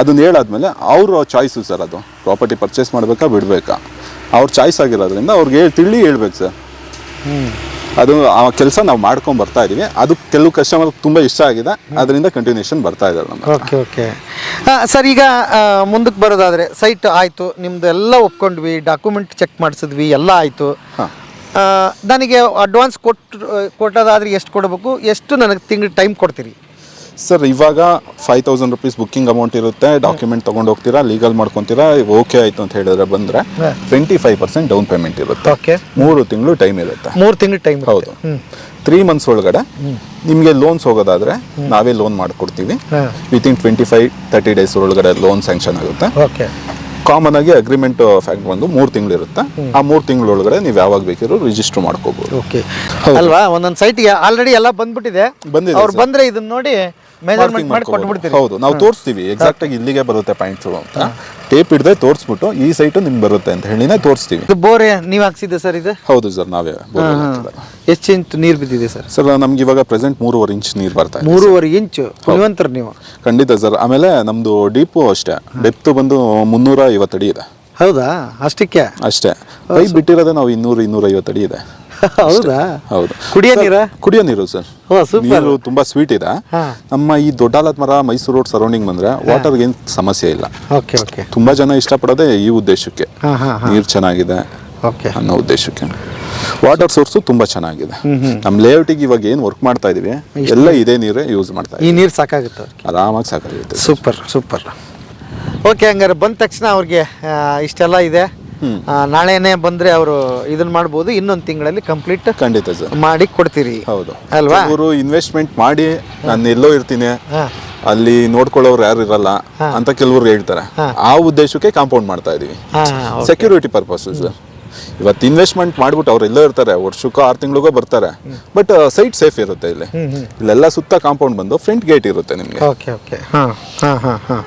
ಅದನ್ನ ಹೇಳಾದ್ಮೇಲೆ ಅವ್ರ ಚಾಯ್ಸು ಸರ್ ಅದು. ಪ್ರಾಪರ್ಟಿ ಪರ್ಚೇಸ್ ಮಾಡಬೇಕಾ ಬಿಡಬೇಕಾ? ಅವ್ರ ಚಾಯ್ಸ್ ಆಗಿರೋದ್ರಿಂದ ಅವ್ರಿಗೆ ತಿಳಿ ಹೇಳ್ಬೇಕು ಸರ್. ಅದು ಆ ಕೆಲಸ ನಾವು ಮಾಡ್ಕೊಂಡು ಬರ್ತಾ ಇದೀವಿ. ಅದು ಕೆಲವು ಕಸ್ಟಮರ್ ತುಂಬ ಇಷ್ಟ ಆಗಿದೆ. ಅದರಿಂದ ಕಂಟಿನ್ಯೂಷನ್ ಬರ್ತಾ ಇದ್ದಾರೆ ನಮ್ಮ ಓಕೆ ಓಕೆ ಸರ್ ಈಗ ಮುಂದಕ್ಕೆ ಬರೋದಾದರೆ ಸೈಟ್ ಆಯಿತು ನಿಮ್ದು ಎಲ್ಲ ಒಪ್ಕೊಂಡ್ವಿ ಡಾಕ್ಯುಮೆಂಟ್ ಚೆಕ್ ಮಾಡಿಸಿದ್ವಿ ಎಲ್ಲ ಆಯಿತು. ನನಗೆ ಅಡ್ವಾನ್ಸ್ ಕೊಟ್ಟು ಕೊಟ್ಟೋದಾದ್ರೆ ಎಷ್ಟು ಕೊಡಬೇಕು? ಎಷ್ಟು ನನಗೆ ತಿಂಗಳು ಟೈಮ್ ಕೊಡ್ತೀರಿ? ಸರ್ ಇವಾಗ five thousand rupees booking amount ಇರುತ್ತೆ ಡಾಕ್ಯುಮೆಂಟ್ ತೊಗೊಂಡು ಹೋಗ್ತೀರಾ ಲೀಗಲ್ ಮಾಡ್ಕೊತೀರಾ ಓಕೆ ಆಯ್ತು ಅಂತ ಹೇಳಿದ್ರೆ ಬಂದ್ರೆ twenty five percent down payment ಇರುತ್ತೆ. ಓಕೆ ಮೂರು ತಿಂಗಳು ಟೈಮ್ ಇರುತ್ತೆ. ಮೂರು ತಿಂಗಳು ಟೈಮ್ ಹೌದು. ತ್ರೀ ಮಂತ್ಸ್ ಒಳಗಡೆ ನಿಮಗೆ ಲೋನ್ಸ್ ಹೋಗೋದಾದ್ರೆ ನಾವೇ ಲೋನ್ ಮಾಡಿಕೊಡ್ತೀವಿ. Within twenty five thirty days ಒಳಗಡೆ ಲೋನ್ ಸ್ಯಾಂಕ್ಷನ್ ಆಗುತ್ತೆ. ಓಕೆ ಕಾಮನ್ ಆಗಿ ಅಗ್ರಿಮೆಂಟ್ ಫ್ಯಾಕ್ಟ್ ಬಂದು ಮೂರು ತಿಂಗಳು ಇರುತ್ತೆ. ಆ ಮೂರು ತಿಂಗಳೊಳಗಡೆ ನೀವು ಯಾವಾಗ ಬೇಕಿರೋ ರಿಜಿಸ್ಟರ್ ಮಾಡ್ಕೋಬಹುದು ಓಕೆ ಅಲ್ವಾ? ಒಂದೊಂದು ಸೈಟ್ಗೆ ಆಲ್ರೆಡಿ ಎಲ್ಲ ಬಂದ್ಬಿಟ್ಟಿದೆ. ಬಂದಿದೆ ಅವ್ರು ಬಂದರೆ ಇದನ್ನ ನೋಡಿ ಮೆಜರ್ಮೆಂಟ್ ಮಾಡಿ ಕೊಟ್ಬಿಡ್ತೀರಿ ಹೌದು ನಾವು ತೋರಿಸ್ತೀವಿ. ಎಕ್ಸಾಕ್ಟ್ ಆಗಿ ಇಲ್ಲಿಗೆ ಬರುತ್ತೆ ಪಾಯಿಂಟ್ ಅಂತ. ಟೇಪ್ ಹಿಡ್ದೆ ತೋರಿಸ್ಬಿಟ್ಟು ಈ ಸೈಟು ನಿಮ್ಗೆ ಬರುತ್ತೆ ಅಂತ ಹೇಳಿನೇ ತೋರಿಸ್ತೀವಿ. ಇದು ಬೋರೆ ನೀವು ಹಾಕ್ಸಿದ್ದೆ ಸರ್ ಇದು? ಹೌದು ಸರ್ ನಾವೇ borewell ಹಾಕಿರೋದು. ಎಷ್ಟು ಇಂಚ್ ನೀರು ಬಿದ್ದಿದೆ ಸರ್ ಸರ್ ನಮ್ಗೆ ಇವಾಗ ಪ್ರೆಸೆಂಟ್ ಮೂರುವರೆ ಇಂಚ್ ನೀರು ಬರ್ತಾ ಇದೆ ಮೂರುವರೆ ಇಂಚ್ ಪುಣ್ಯವಂತರು ನೀವು? ಖಂಡಿತ ಸರ್ ಆಮೇಲೆ ನಮ್ದು ಡೀಪು ಅಷ್ಟೇ. ಡೆಪ್ತ್ ಬಂದು ಮುನ್ನೂರ ಐವತ್ತು ಅಡಿ ಇದೆ. ಹೌದಾ? ಅಷ್ಟಕ್ಕೆ? ಅಷ್ಟೇ. ಪೈಪ್ ಬಿಟ್ಟಿರೋದೇ ನಾವು ಇನ್ನೂರು ಇನ್ನೂರ ಐವತ್ತು ಅಡಿ ಇದೆ. ಹೌದಾ? ಹೌದು. ಕುಡಿಯೋ ನೀರ? ಕುಡಿಯೋ ನೀರು ಸರ್. ನೀರು ತುಂಬಾ ಸ್ವೀಟ್ ಇದೆ. ನಮ್ಮ ಈ ದೊಡ್ಡಾಲದ ಮರ ಮೈಸೂರು ರೋಡ್ ಸರೌಂಡಿಂಗ್ ಬಂದ್ರೆ ವಾಟರ್ ಏನು ಸಮಸ್ಯೆ ಇಲ್ಲ. Okay okay. ತುಂಬಾ ಜನ ಇಷ್ಟಪಡೋದೇ ಈ ಉದ್ದೇಶಕ್ಕೆ. ನೀರ್ ಚೆನ್ನಾಗಿದೆ ಓಕೆ. ಅನ್ನೋ ಉದ್ದೇಶಕ್ಕೆ. ವಾಟರ್ ಸೋರ್ಸು ತುಂಬಾ ಚೆನ್ನಾಗಿದೆ. ನಮ್ಮ ಲೇಔಟಿಗೆ ಇವಾಗ ಏನು ವರ್ಕ್ ಮಾಡ್ತಾ ಇದೀವಿ ಎಲ್ಲ ಇದೇ ನೀರೇ ಯೂಸ್ ಮಾಡ್ತಾ ಈ ನೀರು ಸಾಕಾಗುತ್ತೆ ಆರಾಮಾಗಿ ಸಾಕಾಗುತ್ತೆ. Super super. ಓಕೆ ಹಂಗಾರೆ ಬಂದ ತಕ್ಷಣ ಅವ್ರಿಗೆ ಇಷ್ಟೆಲ್ಲ ಇದೆ. ನಾಳೆನೇ ಬಂದ್ರೆ ಅವರು ಇದನ್ನ ಮಾಡ್ಬೋದು ಇನ್ನೊಂದು ತಿಂಗಳಲ್ಲಿ ಕಂಪ್ಲೀಟ್ ಖಂಡಿತ ಸರ್. ಮಾಡಿ ಕೊಡ್ತೀರಿ. ಹೌದು. ಅಲ್ವಾ? ಅವರು ಇನ್ವೆಸ್ಟ್ಮೆಂಟ್ ಮಾಡಿ ನಾನು ಎಲ್ಲೋ ಇರ್ತೀನಿ. ಅಲ್ಲಿ ನೋಡ್ಕೊಳ್ಳೋರು ಯಾರು ಇರಲ್ಲ ಅಂತ ಕೆಲವರು ಹೇಳ್ತಾರೆ. ಆ ಉದ್ದೇಶಕ್ಕೆ ಕಾಂಪೌಂಡ್ ಮಾಡ್ತಾ ಇದೀವಿ. ಸೆಕ್ಯೂರಿಟಿ ಪರ್ಪಸ್ ಸರ್ ಇವತ್ತು ಇನ್ವೆಸ್ಟ್ಮೆಂಟ್ ಮಾಡ್ಬಿಟ್ಟು ಅವ್ರು ಎಲ್ಲೋ ಇರ್ತಾರೆ ವರ್ಷಕ್ಕೂ ಆರು ತಿಂಗಳಿಗೋ ಬರ್ತಾರೆ. ಬಟ್ ಸೈಟ್ ಸೇಫ್ ಇರುತ್ತೆ ಇಲ್ಲಿ. ಇಲ್ಲೆಲ್ಲ ಸುತ್ತ ಕಾಂಪೌಂಡ್ ಬಂದು ಫ್ರಂಟ್ ಗೇಟ್ ಇರುತ್ತೆ ನಿಮಗೆ. ಓಕೆ ಓಕೆ ಹಾಂ ಹಾಂ ಹಾಂ ಹಾಂ.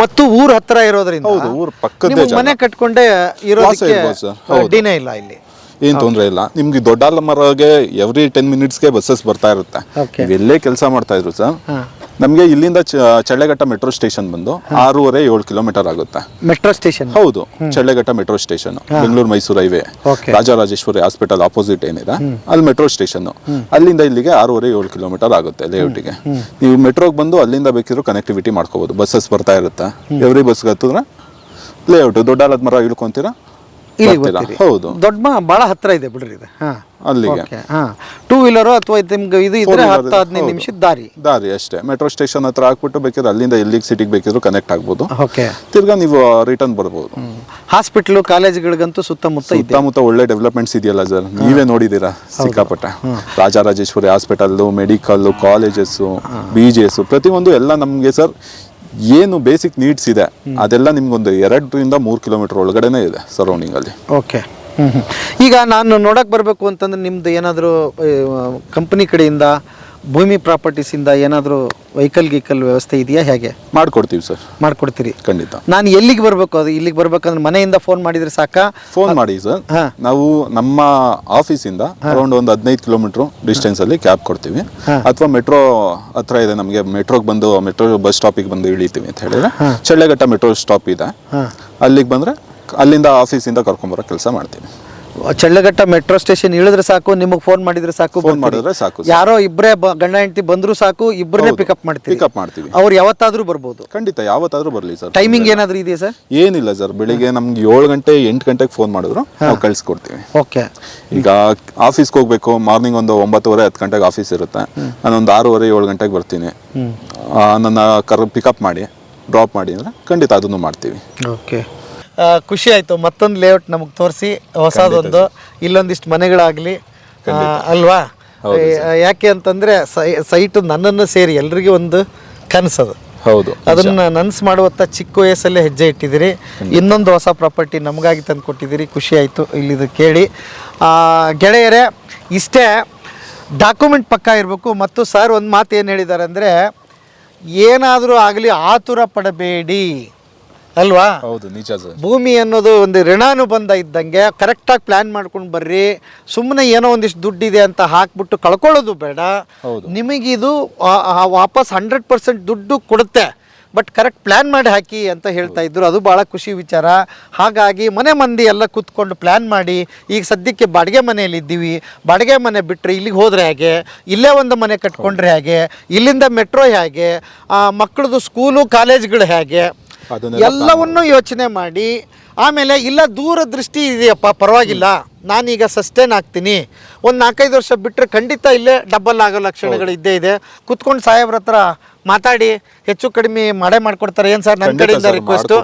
ಮತ್ತು ಊರ ಹತ್ರ ಇರೋದ್ರಿಂದ ಹೌದು, ಊರ್ ಪಕ್ಕದ ನಿಮ್ಗೆ ಜಾಗ. ಮನೆ ಕಟ್ಕೊಂಡೆ ಇರೋದಕ್ಕೆ ಇರ್ಬೋದು sir, ಹೌದು. ಅಡ್ಡಿನೇ ಇಲ್ಲ ಇಲ್ಲಿ ಏನ್ ತೊಂದ್ರೆ ಇಲ್ಲ ನಿಮ್ಗೆ ದೊಡ್ಡ ಮರಗೆ ಎವ್ರಿ ಟೆನ್ ಮಿನಿಟ್ಸ್ಗೆ ಬಸ್ಸಸ್ ಬರ್ತಾ ಇರುತ್ತೆ Okay. ನೀವು ಎಲ್ಲೇ ಕೆಲಸ ಮಾಡ್ತಾ ಇದ್ರು ಸರ್ ನಮಗೆ ಇಲ್ಲಿಂದ ಚಳ್ಳೆಘಟ್ಟ ಮೆಟ್ರೋ ಸ್ಟೇಷನ್ ಬಂದು ಆರೂವರೆ ಏಳು ಕಿಲೋಮೀಟರ್ ಆಗುತ್ತೆ. Metro station? ಹೌದು Challaghatta metro station Bengaluru Mysuru highway. Rajarajeshwari hospital opposite ಏನಿದೆ ಅಲ್ಲಿ ಮೆಟ್ರೋ ಸ್ಟೇಷನ್. ಅಲ್ಲಿಂದ ಇಲ್ಲಿಗೆ ಆರೂವರೆ ಏಳು ಕಿಲೋಮೀಟರ್ ಆಗುತ್ತೆ ಲೇಔಟಿಗೆ. ನೀವು ಮೆಟ್ರೋಗೆ ಬಂದು ಅಲ್ಲಿಂದ ಬೇಕಿದ್ರು ಕನೆಕ್ಟಿವಿಟಿ ಮಾಡ್ಕೋಬಹುದು ಬಸ್ಸಸ್ ಬರ್ತಾ ಇರುತ್ತೆ. ಎವ್ರಿ ಬಸ್ಗೆ ಹತ್ತಿದ್ರೆ ಲೇಔಟ್ ದೊಡ್ಡ ಮರ ಇಳ್ಕೊಂತೀರಾ? ಬರ್ತೀರಾ? ಬರ್ತೀರಿ. ಹೌದು. ದೊಡ್ಡ ಬಹಳ ಹತ್ರ ಇದೆ ಬಿಡ್ರಿ ಇದು. ಹಾಂ. ಅಲ್ಲಿಗೆ. ಹಾಂ. ಟೂ ವೀಲರ್ ಅಥವಾ ನಿಮ್ಗೆ ಇದು ಇದ್ರೆ ಹತ್ತು ಹದಿನೈದು ಹೌದು. ನಿಮಿಷದ ದಾರಿ. ದಾರಿ ಅಷ್ಟೇ. ಮೆಟ್ರೋ ಸ್ಟೇಷನ್ ಹತ್ರ ಹಾಕ್ಬಿಟ್ಟು ಬೇಕಿದ್ರೆ ಅಲ್ಲಿಂದ ಎಲ್ಲಿಗೆ ಸಿಟಿಗೆ ಬೇಕಿದ್ರು ಕನೆಕ್ಟ್ ಆಗ್ಬೋದು. ಓಕೆ. ತಿರ್ಗಾ ನೀವು ರಿಟರ್ನ್ ಬರ್ಬೋದು. ಹಾಸ್ಪಿಟ್ಲು ಕಾಲೇಜ್ಗಳಿಗಂತೂ ಸುತ್ತಮುತ್ತ ಸುತ್ತಮುತ್ತ ಒಳ್ಳೆ ಡೆವಲಪ್ಮೆಂಟ್ಸ್ ಇದೆಯಲ್ಲ ಸರ್ ನೀವೇ ನೋಡಿದ್ದೀರಾ? ಸಿಕ್ಕಾಪಟ್ಟೆ. Rajarajeshwari hospital medical colleges B G S ಪ್ರತಿಯೊಂದು ಎಲ್ಲ ನಮಗೆ ಸರ್ ಏನು ಬೇಸಿಕ್ ನೀಡ್ಸ್ ಇದೆ, ಅದೆಲ್ಲ ನಿಮ್ಗೊಂದು ಎರಡರಿಂದ ಮೂರು ಕಿಲೋಮೀಟರ್ ಒಳಗಡೆನೇ ಇದೆ ಸರೌಂಡಿಂಗ್ ಅಲ್ಲಿ ಓಕೆ. ಈಗ ನಾನು ನೋಡಕ್ ಬರಬೇಕು ಅಂತಂದ್ರೆ ನಿಮ್ದು ಏನಾದರೂ ಕಂಪನಿ ಕಡೆಯಿಂದ ಭೂಮಿ ಪ್ರಾಪರ್ಟೀಸಿಂದ ಏನಾದರೂ ವೆಹಿಕಲ್ ಗಿಕಲ್ ವ್ಯವಸ್ಥೆ ಇದೆಯಾ? ಹೇಗೆ? ಮಾಡ್ಕೊಡ್ತೀವಿ ಸರ್. ಮಾಡ್ಕೊಡ್ತೀರಿ. ಖಂಡಿತ. ನಾನು ಎಲ್ಲಿಗೆ ಬರಬೇಕು ಅದು? ಇಲ್ಲಿಗೆ ಬರ್ಬೇಕಂದ್ರೆ ಮನೆಯಿಂದ ಫೋನ್ ಮಾಡಿದ್ರೆ ಸಾಕ? ಫೋನ್ ಮಾಡಿ ಸರ್. ಹಾ. ನಾವು ನಮ್ಮ ಆಫೀಸಿಂದ ಅರೌಂಡ್ ಒಂದು ಹದಿನೈದು ಕಿಲೋಮೀಟರ್ ಡಿಸ್ಟೆನ್ಸ್ ಅಲ್ಲಿ ಕ್ಯಾಬ್ ಕೊಡ್ತೀವಿ. ಅಥವಾ ಮೆಟ್ರೋ ಹತ್ರ ಇದೆ ನಮಗೆ. ಮೆಟ್ರೋಗೆ ಬಂದು ಮೆಟ್ರೋ ಬಸ್ ಸ್ಟಾಪಿಗೆ ಬಂದು ಇಳಿತೀವಿ ಅಂತ ಹೇಳಿದ್ರೆ ಚಳ್ಳೆಘಟ್ಟ ಮೆಟ್ರೋ ಸ್ಟಾಪ್ ಇದೆ. ಅಲ್ಲಿಗೆ ಬಂದ್ರೆ ಅಲ್ಲಿಂದ ಆಫೀಸಿಂದ ಕರ್ಕೊಂಬರೋ ಕೆಲಸ ಮಾಡ್ತೀವಿ. ಚಳ್ಳಘಟ್ಟ ಮೆಟ್ರೋ ಸ್ಟೇಷನ್ ಇಳಿದ್ರೆ ಸಾಕು ನಿಮಗೆ ಫೋನ್ ಮಾಡಿದ್ರೆ ಸಾಕು ಫೋನ್ ಬರ್ತೀರಿ. ಮಾಡಿದ್ರೆ ಸಾಕು ಯಾರೋ ಇಬ್ಬರೇ ಗಂಡ ಹೆಂಡತಿ ಬಂದ್ರು ಸಾಕು ಇಬ್ಬರನ್ನೇ ಪಿಕಪ್ ಮಾಡ್ತೀವಿ ಪಿಕಪ್ ಮಾಡ್ತೀವಿ. ಅವ್ರು ಯಾವತ್ತಾದ್ರೂ ಬರ್ಬೋದು. ಖಂಡಿತ ಯಾವತ್ತಾದ್ರೂ ಬರಲಿ ಸರ್. ಟೈಮಿಂಗ್ ಏನಾದ್ರೂ ಇದೆಯಾ ಸರ್? ಏನಿಲ್ಲ ಸರ್. ಬೆಳಿಗ್ಗೆ ನಮ್ಗೆ ಏಳು ಗಂಟೆ ಎಂಟು ಗಂಟೆಗೆ ಫೋನ್ ಮಾಡಿದ್ರು. ನಾವು ಕಳಿಸ್ಕೊಡ್ತೀವಿ. ಓಕೆ. ಈಗ ಆಫೀಸ್ಗೆ ಹೋಗ್ಬೇಕು ಮಾರ್ನಿಂಗ್ ಒಂದು ಒಂಬತ್ತುವರೆ ಹತ್ತು ಗಂಟೆಗೆ ಆಫೀಸ್ ಇರುತ್ತೆ. ನಾನು ಒಂದು ಆರೂವರೆ ಏಳು ಗಂಟೆಗೆ ಬರ್ತೀನಿ. ಆ, ನನ್ನ ಕರ್ ಪಿಕಪ್ ಮಾಡಿ ಡ್ರಾಪ್ ಮಾಡಿ ಅಂದರೆ ಖಂಡಿತ ಅದನ್ನು ಮಾಡ್ತೀವಿ. ಓಕೆ. ಖುಷಿ ಆಯಿತು. ಮತ್ತೊಂದು ಲೇಔಟ್ ನಮಗೆ ತೋರಿಸಿ. ಹೊಸದೊಂದು. ಇಲ್ಲೊಂದಿಷ್ಟು ಮನೆಗಳಾಗಲಿ ಅಲ್ವಾ? ಯಾಕೆ ಅಂತಂದರೆ ಸೈಟು ನನ್ನನ್ನು ಸೇರಿ ಎಲ್ರಿಗೂ ಒಂದು ಕನಸದು. ಹೌದು ಅದನ್ನ ನನ್ಸ್ ಮಾಡುವತ್ತ ಚಿಕ್ಕ ವಯಸ್ಸಲ್ಲೇ ಹೆಜ್ಜೆ ಇಟ್ಟಿದ್ದೀರಿ. ಇನ್ನೊಂದು ಹೊಸ ಪ್ರಾಪರ್ಟಿ ನಮಗಾಗಿ ತಂದು ಕೊಟ್ಟಿದ್ದೀರಿ. ಖುಷಿ ಆಯಿತು ಇಲ್ಲಿದು ಕೇಳಿ. ಗೆಳೆಯರೇ ಇಷ್ಟೇ ಡಾಕ್ಯುಮೆಂಟ್ ಪಕ್ಕ ಇರಬೇಕು. ಮತ್ತು ಸರ್ ಒಂದು ಮಾತು ಏನು ಹೇಳಿದ್ದಾರೆ ಅಂದರೆ ಏನಾದರೂ ಆಗಲಿ ಆತುರ ಪಡಬೇಡಿ. ಅಲ್ವಾ? ಹೌದು ನಿಜ ಸರ್. ಭೂಮಿ ಅನ್ನೋದು ಒಂದು ಋಣಾನುಬಂಧ ಇದ್ದಂಗೆ ಕರೆಕ್ಟಾಗಿ ಪ್ಲ್ಯಾನ್ ಮಾಡ್ಕೊಂಡು ಬರ್ರಿ ಸುಮ್ಮನೆ ಏನೋ ಒಂದಿಷ್ಟು ದುಡ್ಡಿದೆ ಅಂತ ಹಾಕ್ಬಿಟ್ಟು ಕಳ್ಕೊಳ್ಳೋದು ಬೇಡ. ಹೌದು. ನಿಮಗಿದು ವಾಪಸ್ ಹಂಡ್ರೆಡ್ ಪರ್ಸೆಂಟ್ ದುಡ್ಡು ಕೊಡುತ್ತೆ. ಬಟ್ ಕರೆಕ್ಟ್ ಪ್ಲ್ಯಾನ್ ಮಾಡಿ ಹಾಕಿ ಅಂತ ಹೇಳ್ತಾ ಇದ್ರು. ಅದು ಭಾಳ ಖುಷಿ ವಿಚಾರ. ಹಾಗಾಗಿ ಮನೆ ಮಂದಿ ಎಲ್ಲ ಕೂತ್ಕೊಂಡು ಪ್ಲ್ಯಾನ್ ಮಾಡಿ ಈಗ ಸದ್ಯಕ್ಕೆ ಬಾಡಿಗೆ ಮನೆಯಲ್ಲಿ ಇದ್ದೀವಿ. ಬಾಡಿಗೆ ಮನೆ ಬಿಟ್ಟರೆ ಇಲ್ಲಿಗೆ ಹೋದರೆ ಹೇಗೆ? ಇಲ್ಲೇ ಒಂದು ಮನೆ ಕಟ್ಕೊಂಡ್ರೆ ಹೇಗೆ? ಇಲ್ಲಿಂದ ಮೆಟ್ರೋ ಹೇಗೆ? ಆ, ಮಕ್ಕಳದು ಸ್ಕೂಲು ಕಾಲೇಜ್ಗಳು ಹೇಗೆ? ಎಲ್ಲವನ್ನು ಯೋಚನೆ ಮಾಡಿ ಆಮೇಲೆ ಇಲ್ಲ ದೂರದೃಷ್ಟಿ ಇದೆಯಪ್ಪ ಪರವಾಗಿಲ್ಲ. ನಾನೀಗ ಸಸ್ಟೇನ್ ಆಗ್ತೀನಿ. ಒಂದು ನಾಲ್ಕೈದು ವರ್ಷ ಬಿಟ್ಟರೆ ಖಂಡಿತ ಇಲ್ಲೇ ಡಬಲ್ ಆಗೋ ಲಕ್ಷಣಗಳು ಇದ್ದೇ ಇದೆ. ಕುತ್ಕೊಂಡು ಸಾಹೇಬ್ರ ಹತ್ರ ಮಾತಾಡಿ ಹೆಚ್ಚು ಕಡಿಮೆ ಮಾಡೇ ಮಾಡ್ಕೊಡ್ತಾರೆ. ಏನು ಸರ್? ನನ್ನ ಕಡೆಯಿಂದ ರಿಕ್ವೆಸ್ಟು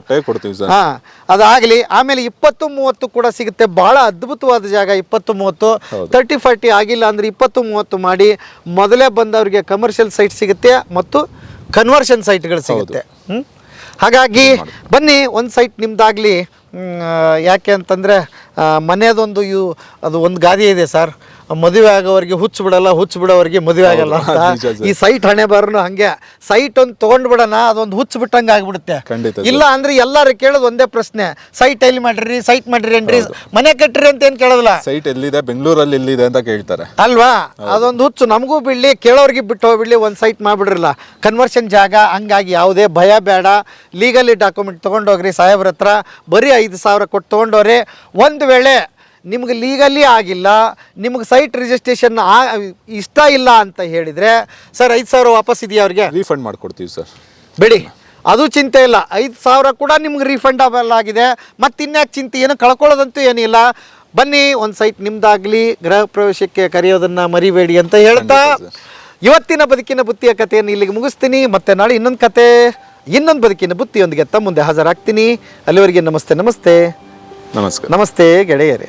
ಹಾಂ ಅದಾಗಲಿ ಆಮೇಲೆ ಇಪ್ಪತ್ತು ಮೂವತ್ತು ಕೂಡ ಸಿಗುತ್ತೆ. ಭಾಳ ಅದ್ಭುತವಾದ ಜಾಗ ಇಪ್ಪತ್ತು ಮೂವತ್ತು. ತರ್ಟಿ ಫಾರ್ಟಿ ಆಗಿಲ್ಲ ಅಂದರೆ ಇಪ್ಪತ್ತು ಮೂವತ್ತು ಮಾಡಿ ಮೊದಲೇ ಬಂದವರಿಗೆ ಕಮರ್ಷಿಯಲ್ ಸೈಟ್ ಸಿಗುತ್ತೆ ಮತ್ತು ಕನ್ವರ್ಷನ್ ಸೈಟ್ಗಳು ಸಿಗುತ್ತೆ. ಹ್ಮ್? ಹಾಗಾಗಿ ಬನ್ನಿ ಒಂದು ಸೈಟ್ ನಿಮ್ಮದಾಗಲಿ ಯಾಕೆ ಅಂತಂದರೆ ಮನೆಯದೊಂದು ಯು ಅದು ಒಂದು ಗಾದೆ ಇದೆ ಸರ್ ಮದುವೆ ಆಗೋವರೆಗೆ ಹುಚ್ಚು ಬಿಡಲ್ಲ ಹುಚ್ಚು ಬಿಡೋವರೆಗೆ ಮದುವೆ ಆಗಲ್ಲ ಅಂತ. ಈ ಸೈಟ್ ಹಣೆ ಬಾರನು ಹಂಗೆ. ಸೈಟ್ ಒಂದು ತಗೊಂಡ್ ಬಿಡೋಣ ಅದೊಂದು ಹುಚ್ಚು ಬಿಟ್ಟಂಗೆ ಆಗ್ಬಿಡುತ್ತೆ. ಖಂಡಿತ ಇಲ್ಲ ಅಂದ್ರೆ ಎಲ್ಲಾರು ಕೇಳೋದು ಒಂದೇ ಪ್ರಶ್ನೆ. ಸೈಟ್ ಎಲ್ಲಿ ಮಾಡ್ರಿ ಸೈಟ್ ಮಾಡ್ರಿ ಏನ್ರಿ? ಮನೆ ಕಟ್ಟ್ರಿ ಅಂತ ಏನ್ ಕೇಳೋದಿಲ್ಲ? ಸೈಟ್ ಎಲ್ಲಿದೆ? ಬೆಂಗಳೂರಲ್ಲಿ ಎಲ್ಲಿದೆ ಅಂತ ಕೇಳ್ತಾರೆ. ಅಲ್ವಾ? ಅದೊಂದು ಹುಚ್ಚು. ನಮಗೂ ಬಿಡ್ಲಿ ಕೇಳೋರಿಗೆ ಬಿಟ್ಟು ಹೋಗ್ಬಿಡ್ಲಿ ಒಂದು ಸೈಟ್ ಮಾಡ್ಬಿಡ್ರಲ್ಲ. ಕನ್ವರ್ಷನ್ ಜಾಗ ಹಂಗಾಗಿ ಯಾವುದೇ ಭಯ ಬೇಡ. ಲೀಗಲಿ ಡಾಕ್ಯುಮೆಂಟ್ ತೊಗೊಂಡೋಗ್ರಿ ಸಾಹೇಬ್ರ ಹತ್ರ. ಬರೀ ಐದು ಸಾವಿರ ಕೊಟ್ಟು ತೊಗೊಂಡೋರಿ ಒಂದು ವೇಳೆ ನಿಮ್ಗೆ ಲೀಗಲಿ ಆಗಿಲ್ಲ ನಿಮ್ಗೆ ಸೈಟ್ ರಿಜಿಸ್ಟ್ರೇಷನ್ ಆ ಇಷ್ಟ ಇಲ್ಲ ಅಂತ ಹೇಳಿದರೆ ಸರ್ ಐದು ಸಾವಿರ ವಾಪಸ್ ಇದೆಯಾ ಅವ್ರಿಗೆ? ರೀಫಂಡ್ ಮಾಡ್ಕೊಡ್ತೀವಿ ಸರ್. ಬಿಡಿ. ಅದು ಚಿಂತೆ ಇಲ್ಲ. ಐದು ಸಾವಿರ ಕೂಡ ನಿಮ್ಗೆ ರೀಫಂಡಬಲ್ ಆಗಿದೆ. ಮತ್ತು ಇನ್ಯಾಕೆ ಚಿಂತೆ? ಏನು ಕಳ್ಕೊಳ್ಳೋದಂತೂ ಏನಿಲ್ಲ ಬನ್ನಿ ಒಂದು ಸೈಟ್ ನಿಮ್ದಾಗಲಿ ಗೃಹ ಪ್ರವೇಶಕ್ಕೆ ಕರೆಯೋದನ್ನು ಮರಿಬೇಡಿ ಅಂತ ಹೇಳ್ತಾ ಇವತ್ತಿನ ಬದುಕಿನ ಬುತ್ತಿಯ ಕಥೆಯನ್ನು ಇಲ್ಲಿಗೆ ಮುಗಿಸ್ತೀನಿ. ಮತ್ತೆ ನಾಳೆ ಇನ್ನೊಂದು ಕತೆ ಇನ್ನೊಂದು ಬದುಕಿನ ಬುತ್ತಿಯೊಂದಿಗೆ ತಮ್ಮ ಮುಂದೆ ಹಾಜರಾಗ್ತೀನಿ. ಅಲ್ಲಿವರೆಗೆ ನಮಸ್ತೆ ನಮಸ್ತೆ. ನಮಸ್ಕಾರ. ನಮಸ್ತೆ ಗೆಳೆಯರೇ.